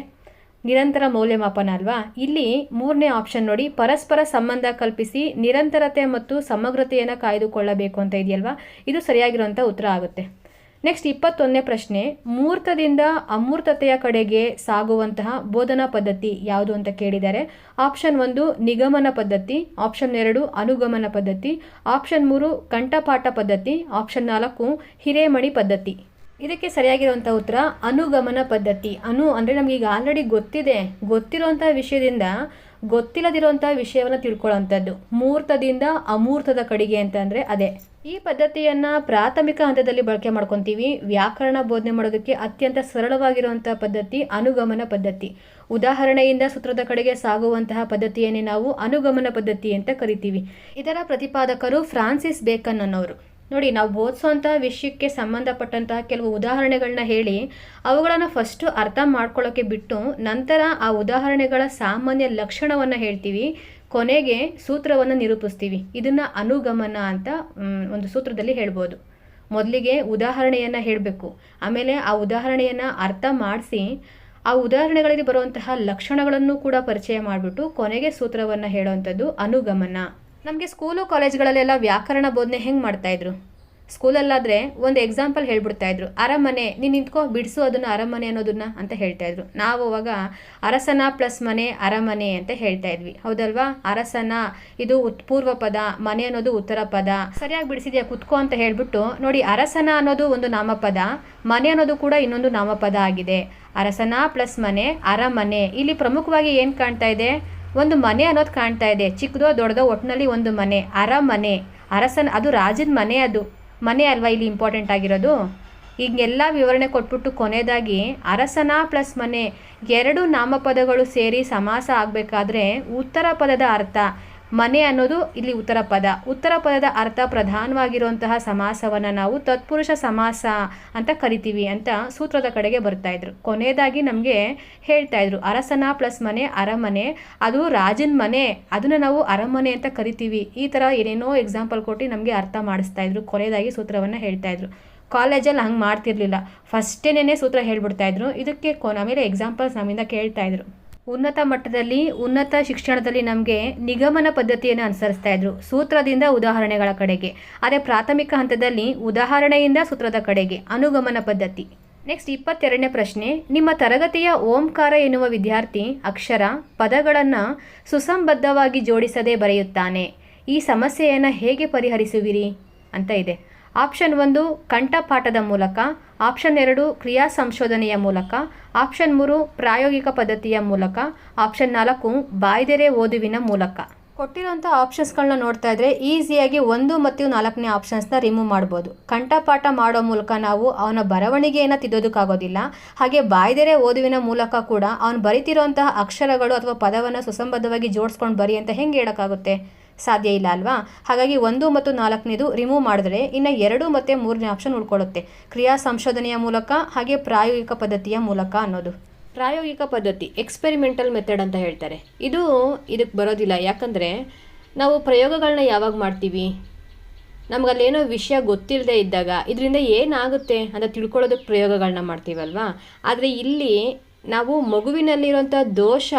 ನಿರಂತರ ಮೌಲ್ಯಮಾಪನ ಅಲ್ವಾ? ಇಲ್ಲಿ ಮೂರನೇ ಆಪ್ಷನ್ ನೋಡಿ, ಪರಸ್ಪರ ಸಂಬಂಧ ಕಲ್ಪಿಸಿ ನಿರಂತರತೆ ಮತ್ತು ಸಮಗ್ರತೆಯನ್ನು ಕಾಯ್ದುಕೊಳ್ಳಬೇಕು ಅಂತ ಇದೆಯಲ್ವಾ? ಇದು ಸರಿಯಾಗಿರುವಂಥ ಉತ್ತರ ಆಗುತ್ತೆ. ನೆಕ್ಸ್ಟ್ ಇಪ್ಪತ್ತೊಂದನೇ ಪ್ರಶ್ನೆ, ಮೂರ್ತದಿಂದ ಅಮೂರ್ತತೆಯ ಕಡೆಗೆ ಸಾಗುವಂತಹ ಬೋಧನಾ ಪದ್ಧತಿ ಯಾವುದು ಅಂತ ಕೇಳಿದ್ದಾರೆ ಆಪ್ಷನ್ ಒಂದು ನಿಗಮನ ಪದ್ಧತಿ ಆಪ್ಷನ್ ಎರಡು ಅನುಗಮನ ಪದ್ಧತಿ ಆಪ್ಷನ್ ಮೂರು ಕಂಠಪಾಠ ಪದ್ಧತಿ ಆಪ್ಷನ್ ನಾಲ್ಕು ಹಿರೇಮಣಿ ಪದ್ಧತಿ. ಇದಕ್ಕೆ ಸರಿಯಾಗಿರುವಂಥ ಉತ್ತರ ಅನುಗಮನ ಪದ್ಧತಿ. ಅನು ಅಂದರೆ ನಮಗೆ ಈಗ ಆಲ್ರೆಡಿ ಗೊತ್ತಿದೆ. ಗೊತ್ತಿರುವಂಥ ವಿಷಯದಿಂದ ಗೊತ್ತಿಲ್ಲದಿರುವಂಥ ವಿಷಯವನ್ನು ತಿಳ್ಕೊಳ್ಳೋವಂಥದ್ದು. ಮೂರ್ತದಿಂದ ಅಮೂರ್ತದ ಕಡೆಗೆ ಅಂತಂದರೆ ಅದೇ. ಈ ಪದ್ಧತಿಯನ್ನು ಪ್ರಾಥಮಿಕ ಹಂತದಲ್ಲಿ ಬಳಕೆ ಮಾಡ್ಕೊತೀವಿ. ವ್ಯಾಕರಣ ಬೋಧನೆ ಮಾಡೋದಕ್ಕೆ ಅತ್ಯಂತ ಸರಳವಾಗಿರುವಂತಹ ಪದ್ಧತಿ ಅನುಗಮನ ಪದ್ಧತಿ. ಉದಾಹರಣೆಯಿಂದ ಸೂತ್ರದ ಕಡೆಗೆ ಸಾಗುವಂತಹ ಪದ್ಧತಿಯನ್ನೇ ನಾವು ಅನುಗಮನ ಪದ್ಧತಿ ಅಂತ ಕರಿತೀವಿ. ಇದರ ಪ್ರತಿಪಾದಕರು ಫ್ರಾನ್ಸಿಸ್ ಬೇಕನ್ ಅನ್ನೋರು. ನೋಡಿ, ನಾವು ಬೋಧಿಸುವಂತಹ ವಿಷಯಕ್ಕೆ ಸಂಬಂಧಪಟ್ಟಂತಹ ಕೆಲವು ಉದಾಹರಣೆಗಳನ್ನ ಹೇಳಿ, ಅವುಗಳನ್ನು ಫಸ್ಟು ಅರ್ಥ ಮಾಡ್ಕೊಳ್ಳೋಕೆ ಬಿಟ್ಟು ನಂತರ ಆ ಉದಾಹರಣೆಗಳ ಸಾಮಾನ್ಯ ಲಕ್ಷಣವನ್ನು ಹೇಳ್ತೀವಿ. ಕೊನೆಗೆ ಸೂತ್ರವನ್ನು ನಿರೂಪಿಸ್ತೀವಿ. ಇದನ್ನು ಅನುಗಮನ ಅಂತ ಒಂದು ಸೂತ್ರದಲ್ಲಿ ಹೇಳ್ಬೋದು. ಮೊದಲಿಗೆ ಉದಾಹರಣೆಯನ್ನು ಹೇಳಬೇಕು. ಆಮೇಲೆ ಆ ಉದಾಹರಣೆಯನ್ನು ಅರ್ಥ ಮಾಡಿಸಿ, ಆ ಉದಾಹರಣೆಗಳಲ್ಲಿ ಬರುವಂತಹ ಲಕ್ಷಣಗಳನ್ನು ಕೂಡ ಪರಿಚಯ ಮಾಡಿಬಿಟ್ಟು ಕೊನೆಗೆ ಸೂತ್ರವನ್ನು ಹೇಳುವಂಥದ್ದು ಅನುಗಮನ. ನಮಗೆ ಸ್ಕೂಲು ಕಾಲೇಜ್ಗಳಲ್ಲೆಲ್ಲ ವ್ಯಾಕರಣ ಬೋಧನೆ ಹೆಂಗೆ ಮಾಡ್ತಾಯಿದ್ರು ಸ್ಕೂಲಲ್ಲಾದರೆ ಒಂದು ಎಕ್ಸಾಂಪಲ್ ಹೇಳ್ಬಿಡ್ತಾ ಇದ್ರು. ಅರಮನೆ, ನೀನು ನಿಂತ್ಕೋ, ಬಿಡಿಸು ಅದನ್ನು ಅರಮನೆ ಅನ್ನೋದನ್ನ ಅಂತ ಹೇಳ್ತಾ ಇದ್ರು. ನಾವು ಅವಾಗ ಅರಸನ ಪ್ಲಸ್ ಮನೆ, ಅರಮನೆ ಅಂತ ಹೇಳ್ತಾ ಇದ್ವಿ. ಹೌದಲ್ವಾ? ಅರಸನ ಇದು ಉತ್, ಪೂರ್ವ ಪದ, ಮನೆ ಅನ್ನೋದು ಉತ್ತರ ಪದ. ಸರಿಯಾಗಿ ಬಿಡಿಸಿದ್ಯಾ? ಕುತ್ಕೋ ಅಂತ ಹೇಳ್ಬಿಟ್ಟು, ನೋಡಿ ಅರಸನ ಅನ್ನೋದು ಒಂದು ನಾಮಪದ, ಮನೆ ಅನ್ನೋದು ಕೂಡ ಇನ್ನೊಂದು ನಾಮಪದ ಆಗಿದೆ. ಅರಸನ ಪ್ಲಸ್ ಮನೆ, ಅರಮನೆ. ಇಲ್ಲಿ ಪ್ರಮುಖವಾಗಿ ಏನು ಕಾಣ್ತಾ ಇದೆ? ಒಂದು ಮನೆ ಅನ್ನೋದು ಕಾಣ್ತಾ ಇದೆ. ಚಿಕ್ಕದೋ ದೊಡ್ಡದೋ ಒಟ್ಟಿನಲ್ಲಿ ಒಂದು ಮನೆ. ಅರಮನೆ. ಅರಸನ, ಅದು ರಾಜನ ಮನೆ ಅದು. ಮನೆ ಅಲ್ವಾ ಇಲ್ಲಿ ಇಂಪಾರ್ಟೆಂಟ್ ಆಗಿರೋದು? ಹೀಗೆಲ್ಲ ವಿವರಣೆ ಕೊಟ್ಬಿಟ್ಟು ಕೊನೆಯದಾಗಿ ಅರಸನ ಪ್ಲಸ್ ಮನೆ ಎರಡು ನಾಮಪದಗಳು ಸೇರಿ ಸಮಾಸ ಆಗಬೇಕಾದ್ರೆ ಉತ್ತರ ಪದದ ಅರ್ಥ. ಮನೆ ಅನ್ನೋದು ಇಲ್ಲಿ ಉತ್ತರ ಪದ. ಉತ್ತರ ಪದದ ಅರ್ಥ ಪ್ರಧಾನವಾಗಿರುವಂತಹ ಸಮಾಸವನ್ನು ನಾವು ತತ್ಪುರುಷ ಸಮಾಸ ಅಂತ ಕರಿತೀವಿ ಅಂತ ಸೂತ್ರದ ಕಡೆಗೆ ಬರ್ತಾ ಇದ್ರು. ಕೊನೆಯದಾಗಿ ನಮಗೆ ಹೇಳ್ತಾ ಇದ್ರು, ಅರಸನ ಪ್ಲಸ್ ಮನೆ, ಅರಮನೆ, ಅದು ರಾಜನ ಮನೆ, ಅದನ್ನು ನಾವು ಅರಮನೆ ಅಂತ ಕರಿತೀವಿ. ಈ ಥರ ಏನೇನೋ ಎಕ್ಸಾಂಪಲ್ ಕೊಟ್ಟು ನಮಗೆ ಅರ್ಥ ಮಾಡಿಸ್ತಾ ಇದ್ರು, ಕೊನೆಯದಾಗಿ ಸೂತ್ರವನ್ನು ಹೇಳ್ತಾ ಇದ್ರು. ಕಾಲೇಜಲ್ಲಿ ಹಂಗೆ ಮಾಡ್ತಿರ್ಲಿಲ್ಲ. ಫಸ್ಟೇನೇ ಸೂತ್ರ ಹೇಳ್ಬಿಡ್ತಾ ಇದ್ರು, ಇದಕ್ಕೆ ಕೊನೆ ಆಮೇಲೆ ಎಕ್ಸಾಂಪಲ್ಸ್ ನಮ್ಮಿಂದ ಕೇಳ್ತಾ ಇದ್ರು. ಉನ್ನತ ಮಟ್ಟದಲ್ಲಿ, ಉನ್ನತ ಶಿಕ್ಷಣದಲ್ಲಿ ನಮಗೆ ನಿಗಮನ ಪದ್ಧತಿಯನ್ನು ಅನುಸರಿಸ್ತಾ ಇದ್ರು, ಸೂತ್ರದಿಂದ ಉದಾಹರಣೆಗಳ ಕಡೆಗೆ. ಅದೇ ಪ್ರಾಥಮಿಕ ಹಂತದಲ್ಲಿ ಉದಾಹರಣೆಯಿಂದ ಸೂತ್ರದ ಕಡೆಗೆ, ಅನುಗಮನ ಪದ್ಧತಿ. ನೆಕ್ಸ್ಟ್ ಇಪ್ಪತ್ತೆರಡನೇ ಪ್ರಶ್ನೆ, ನಿಮ್ಮ ತರಗತಿಯ ಓಂಕಾರ ಎನ್ನುವ ವಿದ್ಯಾರ್ಥಿ ಅಕ್ಷರ ಪದಗಳನ್ನು ಸುಸಂಬದ್ಧವಾಗಿ ಜೋಡಿಸದೆ ಬರೆಯುತ್ತಾನೆ. ಈ ಸಮಸ್ಯೆಯನ್ನು ಹೇಗೆ ಪರಿಹರಿಸುವಿರಿ? ಅಂತ ಇದೆ. ಆಪ್ಷನ್ ಒಂದು, ಕಂಠಪಾಠದ ಮೂಲಕ. ಆಪ್ಷನ್ ಎರಡು, ಕ್ರಿಯಾ ಸಂಶೋಧನೆಯ ಮೂಲಕ. ಆಪ್ಷನ್ ಮೂರು, ಪ್ರಾಯೋಗಿಕ ಪದ್ಧತಿಯ ಮೂಲಕ. ಆಪ್ಷನ್ ನಾಲ್ಕು, ಬಾಯ್ದೆರೆ ಓದುವಿನ ಮೂಲಕ. ಕೊಟ್ಟಿರುವಂಥ ಆಪ್ಷನ್ಸ್ಗಳನ್ನ ನೋಡ್ತಾ ಇದ್ರೆ ಈಸಿಯಾಗಿ ಒಂದು ಮತ್ತು ನಾಲ್ಕನೇ ಆಪ್ಷನ್ಸ್ನ ರಿಮೂವ್ ಮಾಡ್ಬೋದು. ಕಂಠಪಾಠ ಮಾಡೋ ಮೂಲಕ ನಾವು ಅವನ ಬರವಣಿಗೆಯನ್ನು ತಿದ್ದೋದಕ್ಕಾಗೋದಿಲ್ಲ. ಹಾಗೆ ಬಾಯ್ದೆರೆ ಓದುವಿನ ಮೂಲಕ ಕೂಡ ಅವನು ಬರಿತಿರೋಂತಹ ಅಕ್ಷರಗಳು ಅಥವಾ ಪದವನ್ನು ಸುಸಂಬದ್ಧವಾಗಿ ಜೋಡಿಸ್ಕೊಂಡು ಬರಿ ಅಂತ ಹೆಂಗೆ ಹೇಳೋಕ್ಕಾಗುತ್ತೆ? ಸಾಧ್ಯ ಇಲ್ಲ ಅಲ್ವಾ? ಹಾಗಾಗಿ ಒಂದು ಮತ್ತು ನಾಲ್ಕನೇದು ರಿಮೂವ್ ಮಾಡಿದ್ರೆ ಇನ್ನು ಎರಡು ಮತ್ತು ಮೂರನೇ ಆಪ್ಷನ್ ಉಳ್ಕೊಳ್ಳುತ್ತೆ. ಕ್ರಿಯಾ ಸಂಶೋಧನೆಯ ಮೂಲಕ ಹಾಗೆ ಪ್ರಾಯೋಗಿಕ ಪದ್ಧತಿಯ ಮೂಲಕ ಅನ್ನೋದು. ಪ್ರಾಯೋಗಿಕ ಪದ್ಧತಿ ಎಕ್ಸ್ಪೆರಿಮೆಂಟಲ್ ಮೆಥಡ್ ಅಂತ ಹೇಳ್ತಾರೆ. ಇದು ಇದಕ್ಕೆ ಬರೋದಿಲ್ಲ. ಯಾಕಂದರೆ ನಾವು ಪ್ರಯೋಗಗಳನ್ನ ಯಾವಾಗ ಮಾಡ್ತೀವಿ? ನಮಗಲ್ಲೇನೋ ವಿಷಯ ಗೊತ್ತಿಲ್ಲದೆ ಇದ್ದಾಗ, ಇದರಿಂದ ಏನಾಗುತ್ತೆ ಅಂತ ತಿಳ್ಕೊಳ್ಳೋದಕ್ಕೆ ಪ್ರಯೋಗಗಳನ್ನ ಮಾಡ್ತೀವಲ್ವಾ? ಆದರೆ ಇಲ್ಲಿ ನಾವು ಮಗುವಿನಲ್ಲಿರುವಂಥ ದೋಷ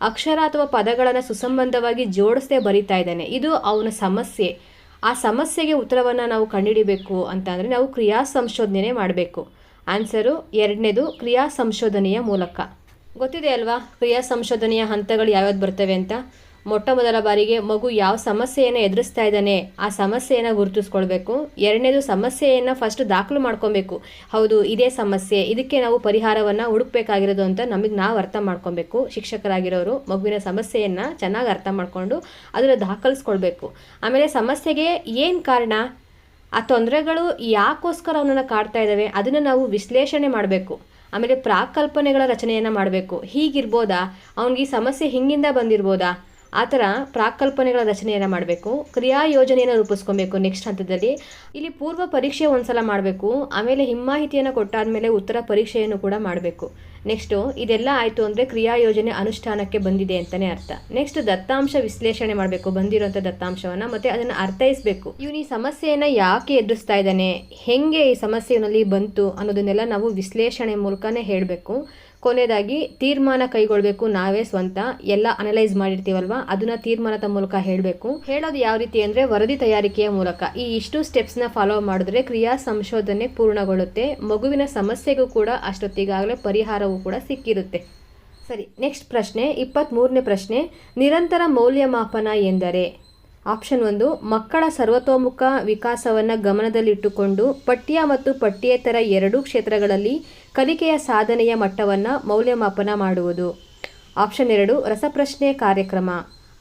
ಅಕ್ಷರ ಅಥವಾ ಪದಗಳನ್ನು ಸುಸಂಬಂಧವಾಗಿ ಜೋಡಿಸದೆ ಬರಿತಾ ಇದ್ದಾನೆ. ಇದು ಅವನ ಸಮಸ್ಯೆ. ಆ ಸಮಸ್ಯೆಗೆ ಉತ್ತರವನ್ನು ನಾವು ಕಂಡುಹಿಡಿಬೇಕು ಅಂತಂದರೆ ನಾವು ಕ್ರಿಯಾ ಸಂಶೋಧನೆ ಮಾಡಬೇಕು. ಆನ್ಸರು ಎರಡನೇದು ಕ್ರಿಯಾ ಸಂಶೋಧನೆಯ ಮೂಲಕ. ಗೊತ್ತಿದೆ ಅಲ್ವಾ? ಕ್ರಿಯಾ ಸಂಶೋಧನೆಯ ಹಂತಗಳು ಯಾವ್ಯಾವ್ದು ಬರ್ತವೆ ಅಂತ? ಮೊಟ್ಟ ಮೊದಲ ಬಾರಿಗೆ ಮಗು ಯಾವ ಸಮಸ್ಯೆಯನ್ನು ಎದುರಿಸ್ತಾ ಇದ್ದಾನೆ, ಆ ಸಮಸ್ಯೆಯನ್ನು ಗುರುತಿಸ್ಕೊಳ್ಬೇಕು. ಎರಡನೇದು ಸಮಸ್ಯೆಯನ್ನು ಫಸ್ಟ್ ದಾಖಲು ಮಾಡ್ಕೊಬೇಕು. ಹೌದು, ಇದೇ ಸಮಸ್ಯೆ. ಇದಕ್ಕೆ ನಾವು ಪರಿಹಾರವನ್ನು ಹುಡುಕ್ಬೇಕಾಗಿರೋದು ಅಂತ ನಮಗೆ ನಾವು ಅರ್ಥ ಮಾಡ್ಕೊಬೇಕು. ಶಿಕ್ಷಕರಾಗಿರೋರು ಮಗುವಿನ ಸಮಸ್ಯೆಯನ್ನು ಚೆನ್ನಾಗಿ ಅರ್ಥ ಮಾಡಿಕೊಂಡು ಅದನ್ನು ದಾಖಲಿಸ್ಕೊಳ್ಬೇಕು. ಆಮೇಲೆ ಸಮಸ್ಯೆಗೆ ಏನು ಕಾರಣ? ಆ ತೊಂದರೆಗಳು ಯಾಕೋಸ್ಕರ ಅವನನ್ನು ಕಾಡ್ತಾ ಇದ್ದಾವೆ ಅದನ್ನು ನಾವು ವಿಶ್ಲೇಷಣೆ ಮಾಡಬೇಕು. ಆಮೇಲೆ ಪ್ರಾಕಲ್ಪನೆಗಳ ರಚನೆಯನ್ನು ಮಾಡಬೇಕು. ಹೀಗಿರ್ಬೋದಾ? ಅವನಿಗೆ ಈ ಸಮಸ್ಯೆ ಹಿಂಗಿಂದ ಬಂದಿರ್ಬೋದಾ? ಆ ಥರ ಪ್ರಾಕಲ್ಪನೆಗಳ ರಚನೆಯನ್ನು ಮಾಡಬೇಕು, ಕ್ರಿಯಾ ಯೋಜನೆಯನ್ನು ರೂಪಿಸ್ಕೊಬೇಕು ನೆಕ್ಸ್ಟ್ ಹಂತದಲ್ಲಿ. ಇಲ್ಲಿ ಪೂರ್ವ ಪರೀಕ್ಷೆ ಒಂದ್ಸಲ ಮಾಡಬೇಕು, ಆಮೇಲೆ ಹಿಮ್ಮಾಹಿತಿಯನ್ನು ಕೊಟ್ಟಾದ್ಮೇಲೆ ಉತ್ತರ ಪರೀಕ್ಷೆಯನ್ನು ಕೂಡ ಮಾಡಬೇಕು. ನೆಕ್ಸ್ಟು ಇದೆಲ್ಲ ಆಯಿತು ಅಂದರೆ ಕ್ರಿಯಾ ಯೋಜನೆ ಅನುಷ್ಠಾನಕ್ಕೆ ಬಂದಿದೆ ಅಂತಲೇ ಅರ್ಥ. ನೆಕ್ಸ್ಟ್ ದತ್ತಾಂಶ ವಿಶ್ಲೇಷಣೆ ಮಾಡಬೇಕು ಬಂದಿರೋಂಥ ದತ್ತಾಂಶವನ್ನು, ಮತ್ತು ಅದನ್ನು ಅರ್ಥೈಸಬೇಕು. ಇವನು ಈ ಸಮಸ್ಯೆಯನ್ನು ಯಾಕೆ ಎದುರಿಸ್ತಾ ಇದ್ದಾನೆ, ಹೆಂಗೆ ಈ ಸಮಸ್ಯೆ ಇವನಲ್ಲಿ ಬಂತು ಅನ್ನೋದನ್ನೆಲ್ಲ ನಾವು ವಿಶ್ಲೇಷಣೆ ಮೂಲಕನೇ ಹೇಳಬೇಕು. ಕೊನೆಯದಾಗಿ ತೀರ್ಮಾನ ಕೈಗೊಳ್ಳಬೇಕು ನಾವೇ ಸ್ವಂತ, ಎಲ್ಲ ಅನಲೈಸ್ ಮಾಡಿರ್ತೀವಲ್ವ? ಅದನ್ನ ತೀರ್ಮಾನದ ಮೂಲಕ ಹೇಳಬೇಕು. ಹೇಳೋದು ಯಾವ ರೀತಿ ಅಂದರೆ ವರದಿ ತಯಾರಿಕೆಯ ಮೂಲಕ. ಈ ಇಷ್ಟು ಸ್ಟೆಪ್ಸ್ನ ಫಾಲೋ ಮಾಡಿದ್ರೆ ಕ್ರಿಯಾ ಸಂಶೋಧನೆ ಪೂರ್ಣಗೊಳ್ಳುತ್ತೆ, ಮಗುವಿನ ಸಮಸ್ಯೆಗೂ ಕೂಡ ಅಷ್ಟೊತ್ತಿಗಾಗಲೇ ಪರಿಹಾರವೂ ಕೂಡ ಸಿಕ್ಕಿರುತ್ತೆ. ಸರಿ ನೆಕ್ಸ್ಟ್ ಪ್ರಶ್ನೆ ಇಪ್ಪತ್ತ್ಮೂರನೇ ಪ್ರಶ್ನೆ, ನಿರಂತರ ಮೌಲ್ಯಮಾಪನ ಎಂದರೆ? ಆಪ್ಷನ್ ಒಂದು, ಮಕ್ಕಳ ಸರ್ವತೋಮುಖ ವಿಕಾಸವನ್ನು ಗಮನದಲ್ಲಿಟ್ಟುಕೊಂಡು ಪಠ್ಯ ಮತ್ತು ಪಠ್ಯೇತರ ಎರಡೂ ಕ್ಷೇತ್ರಗಳಲ್ಲಿ ಕಲಿಕೆಯ ಸಾಧನೆಯ ಮಟ್ಟವನ್ನು ಮೌಲ್ಯಮಾಪನ ಮಾಡುವುದು. ಆಪ್ಷನ್ ಎರಡು, ರಸಪ್ರಶ್ನೆ ಕಾರ್ಯಕ್ರಮ.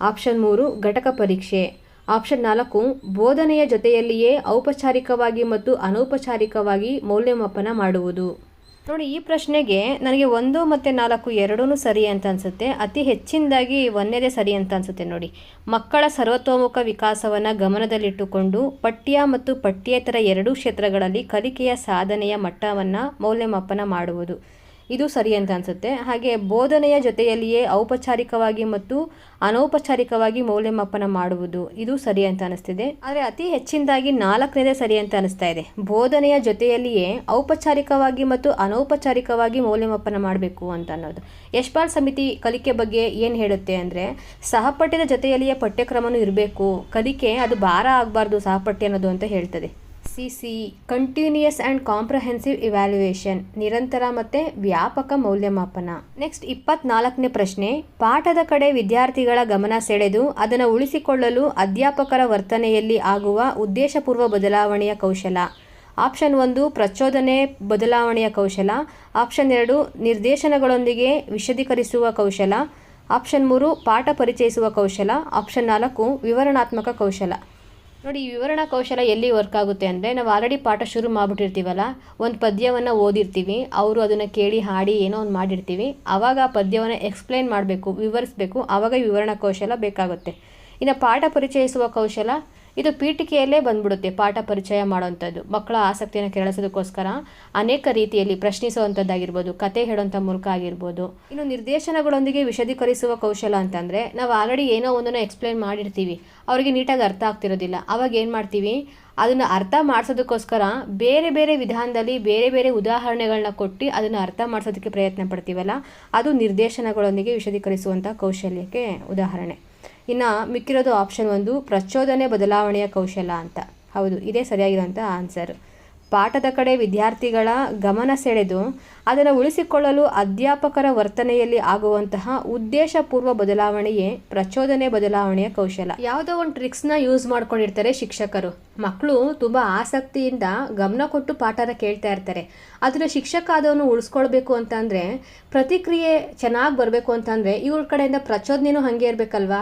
ಆಪ್ಷನ್ ಮೂರು, ಘಟಕ ಪರೀಕ್ಷೆ. ಆಪ್ಷನ್ ನಾಲ್ಕು, ಬೋಧನೆಯ ಜೊತೆಯಲ್ಲಿಯೇ ಔಪಚಾರಿಕವಾಗಿ ಮತ್ತು ಅನೌಪಚಾರಿಕವಾಗಿ ಮೌಲ್ಯಮಾಪನ ಮಾಡುವುದು. ನೋಡಿ, ಈ ಪ್ರಶ್ನೆಗೆ ನನಗೆ ಒಂದು ಮತ್ತು ನಾಲ್ಕು ಎರಡೂ ಸರಿ ಅಂತ ಅನಿಸುತ್ತೆ. ಅತಿ ಹೆಚ್ಚಿನದಾಗಿ ಒಂದೇದೇ ಸರಿ ಅಂತ ಅನಿಸುತ್ತೆ ನೋಡಿ. ಮಕ್ಕಳ ಸರ್ವತೋಮುಖ ವಿಕಾಸವನ್ನು ಗಮನದಲ್ಲಿಟ್ಟುಕೊಂಡು ಪಠ್ಯ ಮತ್ತು ಪಠ್ಯೇತರ ಎರಡೂ ಕ್ಷೇತ್ರಗಳಲ್ಲಿ ಕಲಿಕೆಯ ಸಾಧನೆಯ ಮಟ್ಟವನ್ನು ಮೌಲ್ಯಮಾಪನ ಮಾಡುವುದು. ಇದು ಸರಿ ಅಂತ ಅನಿಸುತ್ತೆ. ಹಾಗೆ ಬೋಧನೆಯ ಜೊತೆಯಲ್ಲಿಯೇ ಔಪಚಾರಿಕವಾಗಿ ಮತ್ತು ಅನೌಪಚಾರಿಕವಾಗಿ ಮೌಲ್ಯಮಾಪನ ಮಾಡುವುದು ಇದು ಸರಿ ಅಂತ ಅನಿಸ್ತಿದೆ. ಆದರೆ ಅತಿ ಹೆಚ್ಚಿನದಾಗಿ ನಾಲ್ಕನೇದೇ ಸರಿ ಅಂತ ಅನಿಸ್ತಾ ಇದೆ. ಬೋಧನೆಯ ಜೊತೆಯಲ್ಲಿಯೇ ಔಪಚಾರಿಕವಾಗಿ ಮತ್ತು ಅನೌಪಚಾರಿಕವಾಗಿ ಮೌಲ್ಯಮಾಪನ ಮಾಡಬೇಕು ಅಂತ ಅನ್ನೋದು. ಯಶ್ಪಾಲ್ ಸಮಿತಿ ಕಲಿಕೆ ಬಗ್ಗೆ ಏನು ಹೇಳುತ್ತೆ ಅಂದರೆ, ಸಹಪಠ್ಯದ ಜೊತೆಯಲ್ಲಿಯೇ ಪಠ್ಯಕ್ರಮನೂ ಇರಬೇಕು. ಕಲಿಕೆ ಅದು ಭಾರ ಆಗಬಾರ್ದು, ಸಹಪಠ್ಯ ಅನ್ನೋದು ಅಂತ ಹೇಳ್ತದೆ. C continuous and comprehensive evaluation, ನಿರಂತರ ಮತ್ತು ವ್ಯಾಪಕ ಮೌಲ್ಯಮಾಪನ. ನೆಕ್ಸ್ಟ್ ಇಪ್ಪತ್ನಾಲ್ಕನೇ ಪ್ರಶ್ನೆ, ಪಾಠದ ಕಡೆ ವಿದ್ಯಾರ್ಥಿಗಳ ಗಮನ ಸೆಳೆದು ಅದನ್ನು ಉಳಿಸಿಕೊಳ್ಳಲು ಅಧ್ಯಾಪಕರ ವರ್ತನೆಯಲ್ಲಿ ಆಗುವ ಉದ್ದೇಶಪೂರ್ವ ಬದಲಾವಣೆಯ ಕೌಶಲ. ಆಪ್ಷನ್ ಒಂದು, ಪ್ರಚೋದನೆ ಬದಲಾವಣೆಯ ಕೌಶಲ. ಆಪ್ಷನ್ ಎರಡು, ನಿರ್ದೇಶನಗಳೊಂದಿಗೆ ವಿಶದೀಕರಿಸುವ ಕೌಶಲ. ಆಪ್ಷನ್ ಮೂರು, ಪಾಠ ಪರಿಚಯಿಸುವ ಕೌಶಲ. ಆಪ್ಷನ್ ನಾಲ್ಕು, ವಿವರಣಾತ್ಮಕ ಕೌಶಲ. ನೋಡಿ, ಈ ವಿವರಣಾ ಕೌಶಲ ಎಲ್ಲಿ ವರ್ಕ್ ಆಗುತ್ತೆ ಅಂದರೆ ನಾವು ಆಲ್ರೆಡಿ ಪಾಠ ಶುರು ಮಾಡಿಬಿಟ್ಟಿರ್ತೀವಲ್ಲ, ಒಂದು ಪದ್ಯವನ್ನು ಓದಿರ್ತೀವಿ, ಅವರು ಅದನ್ನು ಕೇಳಿ ಹಾಡಿ ಏನೋ ಒಂದು ಮಾಡಿರ್ತೀವಿ ಆವಾಗ ಆ ಪದ್ಯವನ್ನು ಎಕ್ಸ್ಪ್ಲೈನ್ ಮಾಡಬೇಕು, ವಿವರಿಸಬೇಕು ಆವಾಗ ವಿವರಣಾ ಕೌಶಲ ಬೇಕಾಗುತ್ತೆ. ಇನ್ನು ಪಾಠ ಪರಿಚಯಿಸುವ ಕೌಶಲ ಇದು ಪೀಠಿಕೆಯಲ್ಲೇ ಬಂದ್ಬಿಡುತ್ತೆ, ಪಾಠ ಪರಿಚಯ ಮಾಡುವಂಥದ್ದು. ಮಕ್ಕಳ ಆಸಕ್ತಿಯನ್ನು ಕೆರಳಿಸೋದಕ್ಕೋಸ್ಕರ ಅನೇಕ ರೀತಿಯಲ್ಲಿ ಪ್ರಶ್ನಿಸುವಂಥದ್ದಾಗಿರ್ಬೋದು, ಕತೆ ಹೇಳುವಂಥ ಮೂಲಕ ಆಗಿರ್ಬೋದು. ಇನ್ನು ನಿರ್ದೇಶನಗಳೊಂದಿಗೆ ವಿಶದೀಕರಿಸುವ ಕೌಶಲ ಅಂತಂದರೆ, ನಾವು ಆಲ್ರೆಡಿ ಏನೋ ಒಂದನ್ನು ಎಕ್ಸ್ಪ್ಲೈನ್ ಮಾಡಿರ್ತೀವಿ, ಅವರಿಗೆ ನೀಟಾಗಿ ಅರ್ಥ ಆಗ್ತಿರೋದಿಲ್ಲ. ಅವಾಗ ಏನು ಮಾಡ್ತೀವಿ? ಅದನ್ನು ಅರ್ಥ ಮಾಡಿಸೋದಕ್ಕೋಸ್ಕರ ಬೇರೆ ಬೇರೆ ವಿಧಾನದಲ್ಲಿ ಬೇರೆ ಬೇರೆ ಉದಾಹರಣೆಗಳನ್ನ ಕೊಟ್ಟು ಅದನ್ನು ಅರ್ಥ ಮಾಡಿಸೋದಕ್ಕೆ ಪ್ರಯತ್ನ ಪಡ್ತೀವಲ್ಲ? ಅದು ನಿರ್ದೇಶನಗಳೊಂದಿಗೆ ವಿಶದೀಕರಿಸುವಂಥ ಕೌಶಲ್ಯಕ್ಕೆ ಉದಾಹರಣೆ. ಇನ್ನು ಮಿಕ್ಕಿರೋದು ಆಪ್ಷನ್ ಒಂದು ಪ್ರಚೋದನೆ ಬದಲಾವಣೆಯ ಕೌಶಲ ಅಂತ. ಹೌದು, ಇದೇ ಸರಿಯಾಗಿರುವಂಥ ಆನ್ಸರ್ ಪಾಠದ ಕಡೆ ವಿದ್ಯಾರ್ಥಿಗಳ ಗಮನ ಸೆಳೆದು ಅದನ್ನು ಉಳಿಸಿಕೊಳ್ಳಲು ಅಧ್ಯಾಪಕರ ವರ್ತನೆಯಲ್ಲಿ ಆಗುವಂತಹ ಉದ್ದೇಶಪೂರ್ವ ಬದಲಾವಣೆಯೇ ಪ್ರಚೋದನೆ ಬದಲಾವಣೆಯ ಕೌಶಲ. ಯಾವುದೋ ಒಂದು ಟ್ರಿಕ್ಸ್ನ ಯೂಸ್ ಮಾಡ್ಕೊಂಡಿರ್ತಾರೆ ಶಿಕ್ಷಕರು. ಮಕ್ಕಳು ತುಂಬ ಆಸಕ್ತಿಯಿಂದ ಗಮನ ಕೊಟ್ಟು ಪಾಠನ ಕೇಳ್ತಾ ಇರ್ತಾರೆ. ಅದರ ಶಿಕ್ಷಕ ಅದನ್ನು ಉಳಿಸ್ಕೊಳ್ಬೇಕು ಅಂತಂದರೆ ಪ್ರತಿಕ್ರಿಯೆ ಚೆನ್ನಾಗಿ ಬರಬೇಕು ಅಂತಂದರೆ ಇವ್ರ ಕಡೆಯಿಂದ ಪ್ರಚೋದನೆಯೂ ಹಾಗೆ ಇರಬೇಕಲ್ವಾ?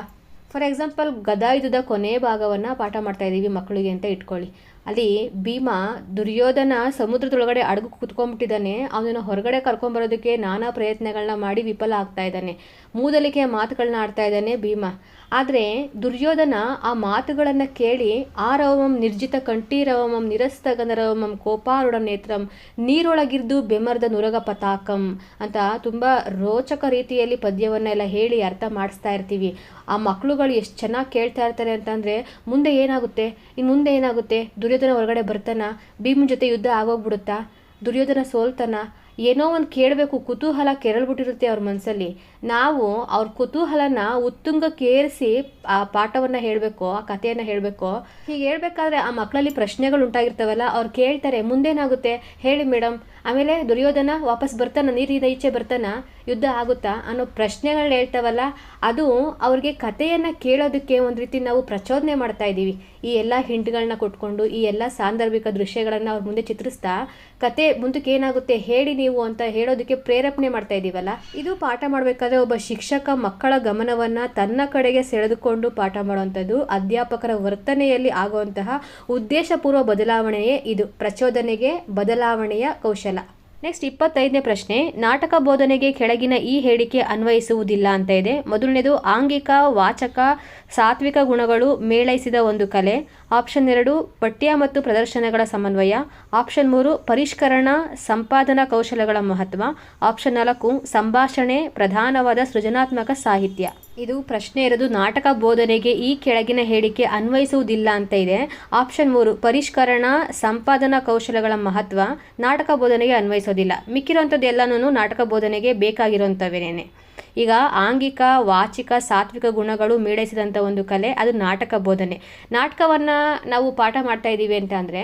ಫಾರ್ ಎಕ್ಸಾಂಪಲ್ ಗದಾಯುಧದ ಕೊನೆ ಭಾಗವನ್ನು ಪಾಠ ಮಾಡ್ತಾ ಇದ್ದೀವಿ ಮಕ್ಕಳಿಗೆ ಅಂತ ಇಟ್ಕೊಳ್ಳಿ. ಅಲ್ಲಿ ಭೀಮ ದುರ್ಯೋಧನ ಸಮುದ್ರದೊಳಗಡೆ ಅಡಗು ಕುತ್ಕೊಂಡ್ಬಿಟ್ಟಿದ್ದಾನೆ. ಅವನನ್ನು ಹೊರಗಡೆ ಕರ್ಕೊಂಬರೋದಕ್ಕೆ ನಾನಾ ಪ್ರಯತ್ನಗಳನ್ನ ಮಾಡಿ ವಿಫಲ ಆಗ್ತಾ ಇದ್ದಾನೆ. ಮೂದಲಿಕೆಯ ಮಾತುಗಳನ್ನ ಆಡ್ತಾ ಇದ್ದಾನೆ ಭೀಮ. ಆದರೆ ದುರ್ಯೋಧನ ಆ ಮಾತುಗಳನ್ನು ಕೇಳಿ, ಆರವಮಂ ನಿರ್ಜಿತ ಕಂಠೀರವಮಂ ನಿರಸ್ತಗನರವಮಂ ಕೋಪಾರುಡ ನೇತ್ರಂ, ನೀರೊಳಗಿರ್ದು ಬೆಮರ್ದ ನುರಗ ಪತಾಕಂ ಅಂತ ತುಂಬ ರೋಚಕ ರೀತಿಯಲ್ಲಿ ಪದ್ಯವನ್ನು ಎಲ್ಲ ಹೇಳಿ ಅರ್ಥ ಮಾಡಿಸ್ತಾ ಇರ್ತೀವಿ. ಆ ಮಕ್ಕಳುಗಳು ಎಷ್ಟು ಚೆನ್ನಾಗಿ ಕೇಳ್ತಾ ಇರ್ತಾರೆ ಅಂತಂದರೆ, ಮುಂದೆ ಏನಾಗುತ್ತೆ? ಇನ್ನು ಮುಂದೆ ಏನಾಗುತ್ತೆ? ದುರ್ಯೋಧನ ಹೊರಗಡೆ ಬರ್ತಾನ? ಭೀಮನ ಜೊತೆ ಯುದ್ಧ ಆಗೋಗ್ಬಿಡುತ್ತಾ? ದುರ್ಯೋಧನ ಸೋಲ್ತಾನ? ಏನೋ ಒಂದು ಕೇಳಬೇಕು, ಕುತೂಹಲ ಕೆರಳ್ಬಿಟ್ಟಿರುತ್ತೆ ಅವ್ರ ಮನಸ್ಸಲ್ಲಿ ನಾವು ಅವ್ರ ಕುತೂಹಲನ ಉತ್ತುಂಗಕ್ಕೇರಿಸಿ ಆ ಪಾಠವನ್ನು ಹೇಳಬೇಕು, ಆ ಕಥೆಯನ್ನು ಹೇಳಬೇಕು, ಹೀಗೆ ಹೇಳ್ಬೇಕಾದ್ರೆ ಆ ಮಕ್ಕಳಲ್ಲಿ ಪ್ರಶ್ನೆಗಳು ಉಂಟಾಗಿರ್ತವಲ್ಲ, ಅವ್ರು ಕೇಳ್ತಾರೆ, ಮುಂದೇನಾಗುತ್ತೆ? ಹೇಳಿ ಮೇಡಮ್ ಆಮೇಲೆ ದುರ್ಯೋಧನ ವಾಪಸ್ ಬರ್ತಾನ ನೀರಿನ ಈಚೆ ಬರ್ತಾನ, ಯುದ್ಧ ಆಗುತ್ತಾ ಅನ್ನೋ ಪ್ರಶ್ನೆಗಳನ್ನ ಹೇಳ್ತಾವಲ್ಲ, ಅದು ಅವ್ರಿಗೆ ಕಥೆಯನ್ನು ಕೇಳೋದಕ್ಕೆ ಒಂದು ರೀತಿ ನಾವು ಪ್ರಚೋದನೆ ಮಾಡ್ತಾ ಇದ್ದೀವಿ. ಈ ಎಲ್ಲ ಹಿಂಟ್ಗಳನ್ನ ಕೊಟ್ಕೊಂಡು, ಈ ಎಲ್ಲ ಸಾಂದರ್ಭಿಕ ದೃಶ್ಯಗಳನ್ನು ಅವ್ರ ಮುಂದೆ ಚಿತ್ರಿಸ್ತಾ ಕತೆ ಮುಂದಕ್ಕೆ ಏನಾಗುತ್ತೆ ಹೇಳಿ ನೀವು ಅಂತ ಹೇಳೋದಕ್ಕೆ ಪ್ರೇರೇಪಣೆ ಮಾಡ್ತಾ ಇದ್ದೀವಲ್ಲ, ಇದು ಪಾಠ ಮಾಡಬೇಕಾದ್ರೆ ಒಬ್ಬ ಶಿಕ್ಷಕ ಮಕ್ಕಳ ಗಮನವನ್ನು ತನ್ನ ಕಡೆಗೆ ಸೆಳೆದುಕೊಂಡು ಪಾಠ ಮಾಡುವಂಥದ್ದು, ಅಧ್ಯಾಪಕರ ವರ್ತನೆಯಲ್ಲಿ ಆಗುವಂತಹ ಉದ್ದೇಶಪೂರ್ವ ಬದಲಾವಣೆಯೇ ಇದು. ಪ್ರಚೋದನೆಗೆ ಬದಲಾವಣೆಯ ಕೌಶಲ. ನೆಕ್ಸ್ಟ್ ಇಪ್ಪತ್ತೈದನೇ ಪ್ರಶ್ನೆ, ನಾಟಕ ಬೋಧನೆಗೆ ಕೆಳಗಿನ ಈ ಹೇಳಿಕೆ ಅನ್ವಯಿಸುವುದಿಲ್ಲ ಅಂತ ಇದೆ. ಮೊದಲನೇದು, ಆಂಗಿಕ, ವಾಚಕ, ಸಾತ್ವಿಕ ಗುಣಗಳು ಮೇಳೈಸಿದ ಒಂದು ಕಲೆ. ಆಪ್ಷನ್ ಎರಡು, ಪಠ್ಯ ಮತ್ತು ಪ್ರದರ್ಶನಗಳ ಸಮನ್ವಯ. ಆಪ್ಷನ್ ಮೂರು, ಪರಿಷ್ಕರಣಾ, ಸಂಪಾದನಾ ಕೌಶಲಗಳ ಮಹತ್ವ. ಆಪ್ಷನ್ ನಾಲ್ಕು, ಸಂಭಾಷಣೆ, ಪ್ರಧಾನವಾದ ಸೃಜನಾತ್ಮಕ ಸಾಹಿತ್ಯ. ಇದು ಪ್ರಶ್ನೆ ಇರೋದು, ನಾಟಕ ಬೋಧನೆಗೆ ಈ ಕೆಳಗಿನ ಹೇಳಿಕೆ ಅನ್ವಯಿಸುವುದಿಲ್ಲ ಅಂತ ಇದೆ. ಆಪ್ಷನ್ ಮೂರು, ಪರಿಷ್ಕರಣ, ಸಂಪಾದನಾ ಕೌಶಲಗಳ ಮಹತ್ವ, ನಾಟಕ ಬೋಧನೆಗೆ ಅನ್ವಯಿಸೋದಿಲ್ಲ. ಮಿಕ್ಕಿರೋಂಥದ್ದು ಎಲ್ಲನೂ ನಾಟಕ ಬೋಧನೆಗೆ ಬೇಕಾಗಿರೋಂಥವೇನೇನೆ ಈಗ ಆಂಗಿಕ, ವಾಚಿಕ, ಸಾತ್ವಿಕ ಗುಣಗಳು ಮೇಳೈಸಿದಂಥ ಒಂದು ಕಲೆ, ಅದು ನಾಟಕ ಬೋಧನೆ. ನಾಟಕವನ್ನು ನಾವು ಪಾಠ ಮಾಡ್ತಾ ಇದ್ದೀವಿ ಅಂತ ಅಂದರೆ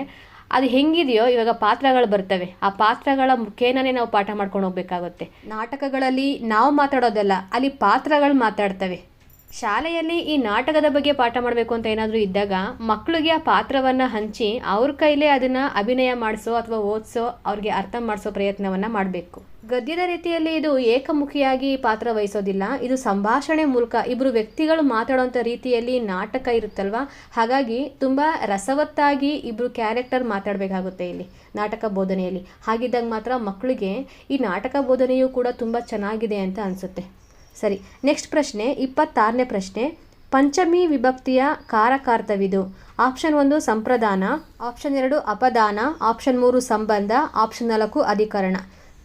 ಅದು ಹೆಂಗಿದೆಯೋ ಇವಾಗ ಪಾತ್ರಗಳು ಬರ್ತವೆ. ಆ ಪಾತ್ರಗಳ ಮುಖೇನೇ ನಾವು ಪಾಠ ಮಾಡ್ಕೊಂಡು ಹೋಗ್ಬೇಕಾಗುತ್ತೆ. ನಾಟಕಗಳಲ್ಲಿ ನಾವು ಮಾತಾಡೋದಲ್ಲ, ಅಲ್ಲಿ ಪಾತ್ರಗಳು ಮಾತಾಡ್ತವೆ. ಶಾಲೆಯಲ್ಲಿ ಈ ನಾಟಕದ ಬಗ್ಗೆ ಪಾಠ ಮಾಡಬೇಕು ಅಂತ ಏನಾದರೂ ಇದ್ದಾಗ ಮಕ್ಕಳಿಗೆ ಆ ಪಾತ್ರವನ್ನು ಹಂಚಿ ಅವ್ರ ಕೈಲೇ ಅದನ್ನು ಅಭಿನಯ ಮಾಡಿಸೋ ಅಥವಾ ಓದಿಸೋ ಅವ್ರಿಗೆ ಅರ್ಥ ಮಾಡಿಸೋ ಪ್ರಯತ್ನವನ್ನು ಮಾಡಬೇಕು. ಗದ್ಯದ ರೀತಿಯಲ್ಲಿ ಇದು ಏಕಮುಖಿಯಾಗಿ ಪಾತ್ರ ವಹಿಸೋದಿಲ್ಲ. ಇದು ಸಂಭಾಷಣೆ ಮೂಲಕ ಇಬ್ಬರು ವ್ಯಕ್ತಿಗಳು ಮಾತಾಡುವಂಥ ರೀತಿಯಲ್ಲಿ ನಾಟಕ ಇರುತ್ತಲ್ವ? ಹಾಗಾಗಿ ತುಂಬ ರಸವತ್ತಾಗಿ ಇಬ್ಬರು ಕ್ಯಾರೆಕ್ಟರ್ ಮಾತಾಡಬೇಕಾಗುತ್ತೆ ಇಲ್ಲಿ ನಾಟಕ ಬೋಧನೆಯಲ್ಲಿ. ಹಾಗಿದ್ದಾಗ ಮಾತ್ರ ಮಕ್ಕಳಿಗೆ ಈ ನಾಟಕ ಬೋಧನೆಯೂ ಕೂಡ ತುಂಬ ಚೆನ್ನಾಗಿದೆ ಅಂತ ಅನಿಸುತ್ತೆ. ಸರಿ ನೆಕ್ಸ್ಟ್ ಪ್ರಶ್ನೆ, ಇಪ್ಪತ್ತಾರನೇ ಪ್ರಶ್ನೆ. ಪಂಚಮಿ ವಿಭಕ್ತಿಯ ಕಾರಕಾರ್ಥವಿದು. ಆಪ್ಷನ್ ಒಂದು, ಸಂಪ್ರದಾನ. ಆಪ್ಷನ್ ಎರಡು, ಅಪದಾನ. ಆಪ್ಷನ್ ಮೂರು, ಸಂಬಂಧ. ಆಪ್ಷನ್ ನಾಲ್ಕು, ಅಧಿಕರಣ.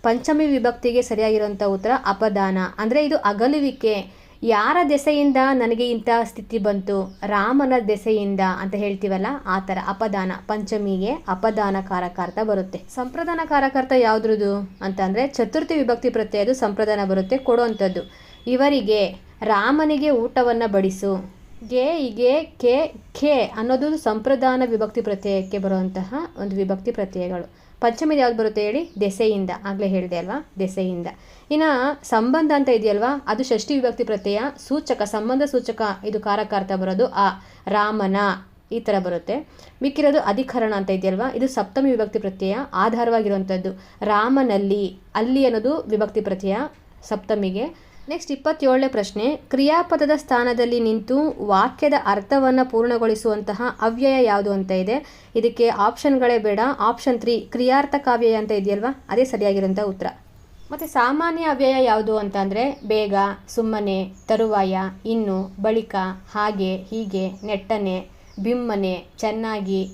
ಪಂಚಮಿ ವಿಭಕ್ತಿಗೆ ಸರಿಯಾಗಿರುವಂಥ ಉತ್ತರ, ಅಪದಾನ. ಅಂದರೆ ಇದು ಅಗಲುವಿಕೆ. ಯಾರ ದೆಸೆಯಿಂದ ನನಗೆ ಇಂಥ ಸ್ಥಿತಿ ಬಂತು? ರಾಮನ ದೆಸೆಯಿಂದ ಅಂತ ಹೇಳ್ತೀವಲ್ಲ, ಆ ಥರ ಅಪದಾನ. ಪಂಚಮಿಗೆ ಅಪದಾನ ಕಾರಕಾರ್ಥ ಬರುತ್ತೆ. ಸಂಪ್ರದಾನ ಕಾರಕಾರ್ಥ ಯಾವುದ್ರದ್ದು? ಅಂತಂದರೆ, ಚತುರ್ಥಿ ವಿಭಕ್ತಿ ಪ್ರತ್ಯಯದು ಸಂಪ್ರದಾನ ಬರುತ್ತೆ, ಕೊಡುವಂಥದ್ದು. ಇವರಿಗೆ ರಾಮನಿಗೆ ಊಟವನ್ನು ಬಡಿಸು. ಗೆ ಇಗೆ ಕೆ ಖೆ ಅನ್ನೋದು ಸಂಪ್ರದಾನ ವಿಭಕ್ತಿ ಪ್ರತ್ಯಯಕ್ಕೆ ಬರುವಂತಹ ಒಂದು ವಿಭಕ್ತಿ ಪ್ರತ್ಯಯಗಳು. ಪಂಚಮಿ ಯಾವ್ದು ಬರುತ್ತೆ ಹೇಳಿ? ದೆಸೆಯಿಂದ. ಆಗಲೇ ಹೇಳಿದೆ ಅಲ್ವಾ? ದೆಸೆಯಿಂದ. ಇನ್ನು ಸಂಬಂಧ ಅಂತ ಇದೆಯಲ್ವಾ? ಅದು ಷಷ್ಠಿ ವಿಭಕ್ತಿ ಪ್ರತ್ಯಯ, ಸೂಚಕ, ಸಂಬಂಧ ಸೂಚಕ, ಇದು ಕಾರಕಾರ್ಥ ಬರೋದು ಆ ರಾಮನ, ಈ ಥರ ಬರುತ್ತೆ. ಮಿಕ್ಕಿರೋದು ಅಧಿಕರಣ ಅಂತ ಇದೆಯಲ್ವಾ? ಇದು ಸಪ್ತಮಿ ವಿಭಕ್ತಿ ಪ್ರತ್ಯಯ ಆಧಾರವಾಗಿರುವಂಥದ್ದು ರಾಮನಲ್ಲಿ ಅಲ್ಲಿ ಅನ್ನೋದು ವಿಭಕ್ತಿ ಪ್ರತ್ಯಯ, ಸಪ್ತಮಿಗೆ. ನೆಕ್ಸ್ಟ್ ಇಪ್ಪತ್ತೇಳನೇ ಪ್ರಶ್ನೆ. ಕ್ರಿಯಾಪದದ ಸ್ಥಾನದಲ್ಲಿ ನಿಂತು ವಾಕ್ಯದ ಅರ್ಥವನ್ನು ಪೂರ್ಣಗೊಳಿಸುವಂತಹ ಅವ್ಯಯ ಯಾವುದು ಅಂತ ಇದೆ. ಇದಕ್ಕೆ ಆಪ್ಷನ್ಗಳೇ ಬೇಡ. ಆಪ್ಷನ್ ತ್ರೀ ಕ್ರಿಯಾರ್ಥ ಕಾವ್ಯಯ ಅಂತ ಇದೆಯಲ್ವಾ? ಅದೇ ಸರಿಯಾಗಿರುವಂಥ ಉತ್ತರ. ಮತ್ತು ಸಾಮಾನ್ಯ ಅವ್ಯಯ ಯಾವುದು ಅಂತಂದರೆ ಬೇಗ, ಸುಮ್ಮನೆ, ತರುವಾಯ, ಇನ್ನು, ಬಳಿಕ, ಹಾಗೆ, ಹೀಗೆ, ನೆಟ್ಟನೆ, ಬಿಮ್ಮನೆ, ಚೆನ್ನಾಗಿ.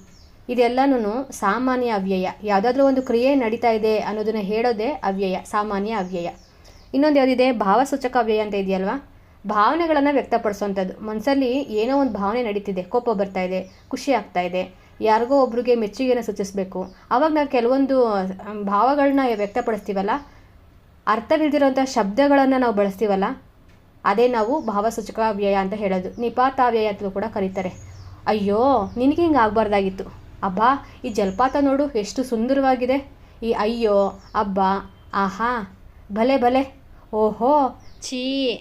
ಇದೆಲ್ಲನೂ ಸಾಮಾನ್ಯ ಅವ್ಯಯ. ಯಾವುದಾದ್ರೂ ಒಂದು ಕ್ರಿಯೆ ನಡೀತಾ ಇದೆ ಅನ್ನೋದನ್ನು ಹೇಳೋದೇ ಅವ್ಯಯ, ಸಾಮಾನ್ಯ ಅವ್ಯಯ. ಇನ್ನೊಂದು ಯಾವುದಿದೆ? ಭಾವಸೂಚಕ ವ್ಯಯ ಅಂತ ಇದೆಯಲ್ವಾ? ಭಾವನೆಗಳನ್ನು ವ್ಯಕ್ತಪಡಿಸುವಂಥದ್ದು ಮನಸ್ಸಲ್ಲಿ ಏನೋ ಒಂದು ಭಾವನೆ ನಡೀತಿದೆ. ಕೋಪ ಬರ್ತಾ ಇದೆ. ಖುಷಿ ಆಗ್ತಾ ಇದೆ. ಯಾರಿಗೋ ಒಬ್ರಿಗೆ ಮೆಚ್ಚುಗೆಯನ್ನು ಸೂಚಿಸಬೇಕು. ಅವಾಗ ನಾವು ಕೆಲವೊಂದು ಭಾವಗಳನ್ನ ವ್ಯಕ್ತಪಡಿಸ್ತೀವಲ್ಲ? ಅರ್ಥವಿಲ್ದಿರೋಂಥ ಶಬ್ದಗಳನ್ನು ನಾವು ಬಳಸ್ತೀವಲ್ಲ? ಅದೇ ನಾವು ಭಾವಸೂಚಕ ವ್ಯಯ ಅಂತ ಹೇಳೋದು. ನಿಪಾತ ವ್ಯಯ ಅಂತಲೂ ಕೂಡ ಕರೀತಾರೆ. ಅಯ್ಯೋ, ನಿನಗೆ ಹಿಂಗೆ ಆಗಬಾರ್ದಾಗಿತ್ತು. ಅಬ್ಬಾ, ಈ ಜಲಪಾತ ನೋಡು ಎಷ್ಟು ಸುಂದರವಾಗಿದೆ. ಈ ಅಯ್ಯೋ, ಅಬ್ಬ, ಆಹಾ ಭಲೆ ಭಲೆ ಓಹೋ, ಛೀ.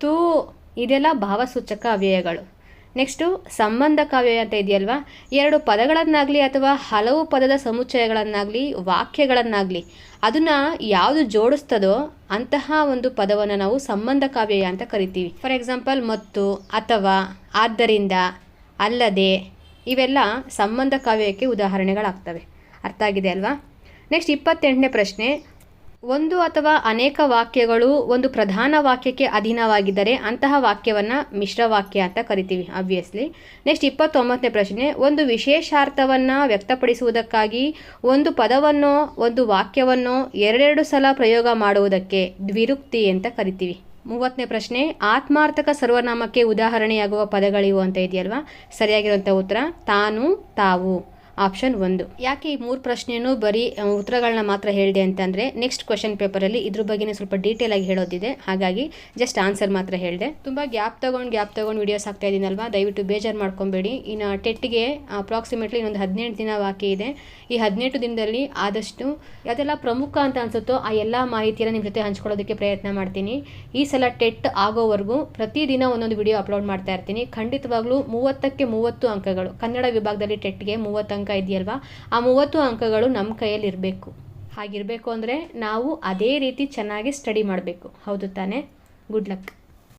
ತೂ, ಇದೆಲ್ಲ ಭಾವಸೂಚಕ ಅವ್ಯಯಗಳು. ನೆಕ್ಸ್ಟು, ಸಂಬಂಧ ಕಾವ್ಯ ಅಂತ ಇದೆಯಲ್ವಾ? ಎರಡು ಪದಗಳನ್ನಾಗಲಿ ಅಥವಾ ಹಲವು ಪದದ ಸಮುಚ್ಚಯಗಳನ್ನಾಗಲಿ, ವಾಕ್ಯಗಳನ್ನಾಗಲಿ, ಅದನ್ನು ಯಾವುದು ಜೋಡಿಸ್ತದೋ ಅಂತಹ ಒಂದು ಪದವನ್ನು ನಾವು ಸಂಬಂಧ ಕಾವ್ಯ ಅಂತ ಕರಿತೀವಿ. ಫಾರ್ ಎಕ್ಸಾಂಪಲ್, ಮತ್ತು, ಅಥವಾ, ಆದ್ದರಿಂದ, ಅಲ್ಲದೆ, ಇವೆಲ್ಲ ಸಂಬಂಧ ಕಾವ್ಯಕ್ಕೆ ಉದಾಹರಣೆಗಳಾಗ್ತವೆ. ಅರ್ಥ ಆಗಿದೆ ಅಲ್ವಾ? ನೆಕ್ಸ್ಟ್ ಇಪ್ಪತ್ತೆಂಟನೇ ಪ್ರಶ್ನೆ ಒಂದು ಅಥವಾ ಅನೇಕ ವಾಕ್ಯಗಳು ಒಂದು ಪ್ರಧಾನ ವಾಕ್ಯಕ್ಕೆ ಅಧೀನವಾಗಿದ್ದರೆ ಅಂತಹ ವಾಕ್ಯವನ್ನು ಮಿಶ್ರವಾಕ್ಯ ಅಂತ ಕರಿತೀವಿ ಆಬ್ವಿಯಸ್ಲಿ ನೆಕ್ಸ್ಟ್ ಇಪ್ಪತ್ತೊಂಬತ್ತನೇ ಪ್ರಶ್ನೆ, ಒಂದು ವಿಶೇಷಾರ್ಥವನ್ನು ವ್ಯಕ್ತಪಡಿಸುವುದಕ್ಕಾಗಿ ಒಂದು ಪದವನ್ನು, ಒಂದು ವಾಕ್ಯವನ್ನು ಎರಡೆರಡು ಸಲ ಪ್ರಯೋಗ ಮಾಡುವುದಕ್ಕೆ ದ್ವಿರುಕ್ತಿ ಅಂತ ಕರಿತೀವಿ. ಮೂವತ್ತನೇ ಪ್ರಶ್ನೆ, ಆತ್ಮಾರ್ಥಕ ಸರ್ವನಾಮಕ್ಕೆ ಉದಾಹರಣೆಯಾಗುವ ಪದಗಳಿವು ಅಂತ ಇದೆಯಲ್ವಾ? ಸರಿಯಾಗಿರುವಂಥ ಉತ್ತರ, ತಾನು, ತಾವು. ಆಪ್ಷನ್ ಒಂದು. ಯಾಕೆ ಈ ಮೂರು ಪ್ರಶ್ನೆಯೂ ಬರೀ ಉತ್ತರಗಳನ್ನ ಮಾತ್ರ ಹೇಳಿದೆ ಅಂತಂದರೆ ನೆಕ್ಸ್ಟ್ ಕ್ವಶನ್ ಪೇಪರಲ್ಲಿ ಇದ್ರ ಬಗ್ಗೆನೇ ಸ್ವಲ್ಪ ಡೀಟೇಲ್ ಆಗಿ ಹೇಳೋದಿದೆ. ಹಾಗಾಗಿ ಜಸ್ಟ್ ಆನ್ಸರ್ ಮಾತ್ರ ಹೇಳಿದೆ. ತುಂಬ ಗ್ಯಾಪ್ ತಗೊಂಡು ಗ್ಯಾಪ್ ತಗೊಂಡು ವಿಡಿಯೋಸ್ ಆಗ್ತಾ ಇದ್ದೀನಲ್ವಾ? ದಯವಿಟ್ಟು ಬೇಜಾರು ಮಾಡ್ಕೊಬೇಡಿ. ಇನ್ನು ಟೆಟ್ಗೆ ಅಪ್ರಾಕ್ಸಿಮೇಟ್ಲಿ ಇನ್ನೊಂದು ಹದಿನೆಂಟು ದಿನ ಬಾಕಿ ಇದೆ. ಈ ಹದಿನೆಂಟು ದಿನದಲ್ಲಿ ಆದಷ್ಟು ಅದೆಲ್ಲ ಪ್ರಮುಖ ಅಂತ ಅನ್ಸುತ್ತೋ, ಆ ಎಲ್ಲ ಮಾಹಿತಿಯನ್ನು ನಿಮ್ಮ ಜೊತೆ ಹಂಚ್ಕೊಳ್ಳೋದಕ್ಕೆ ಪ್ರಯತ್ನ ಮಾಡ್ತೀನಿ. ಈ ಸಲ ಟೆಟ್ ಆಗೋವರೆಗೂ ಪ್ರತಿದಿನ ಒಂದೊಂದು ವಿಡಿಯೋ ಅಪ್ಲೋಡ್ ಮಾಡ್ತಾ ಇರ್ತೀನಿ. ಖಂಡಿತವಾಗ್ಲೂ ಮೂವತ್ತಕ್ಕೆ ಮೂವತ್ತು ಅಂಕಗಳು. ಕನ್ನಡ ವಿಭಾಗದಲ್ಲಿ ಟೆಟ್ಗೆ ಮೂವತ್ತು ಅಂಕ ಇದೆಯಲ್ವಾ? ಆ ಮೂವತ್ತು ಅಂಕಗಳು ನಮ್ಮ ಕೈಯಲ್ಲಿರಬೇಕು. ಹಾಗಿರಬೇಕು ಅಂದರೆ ನಾವು ಅದೇ ರೀತಿ ಚೆನ್ನಾಗಿ ಸ್ಟಡಿ ಮಾಡಬೇಕು. ಹೌದು ತಾನೇ? Good luck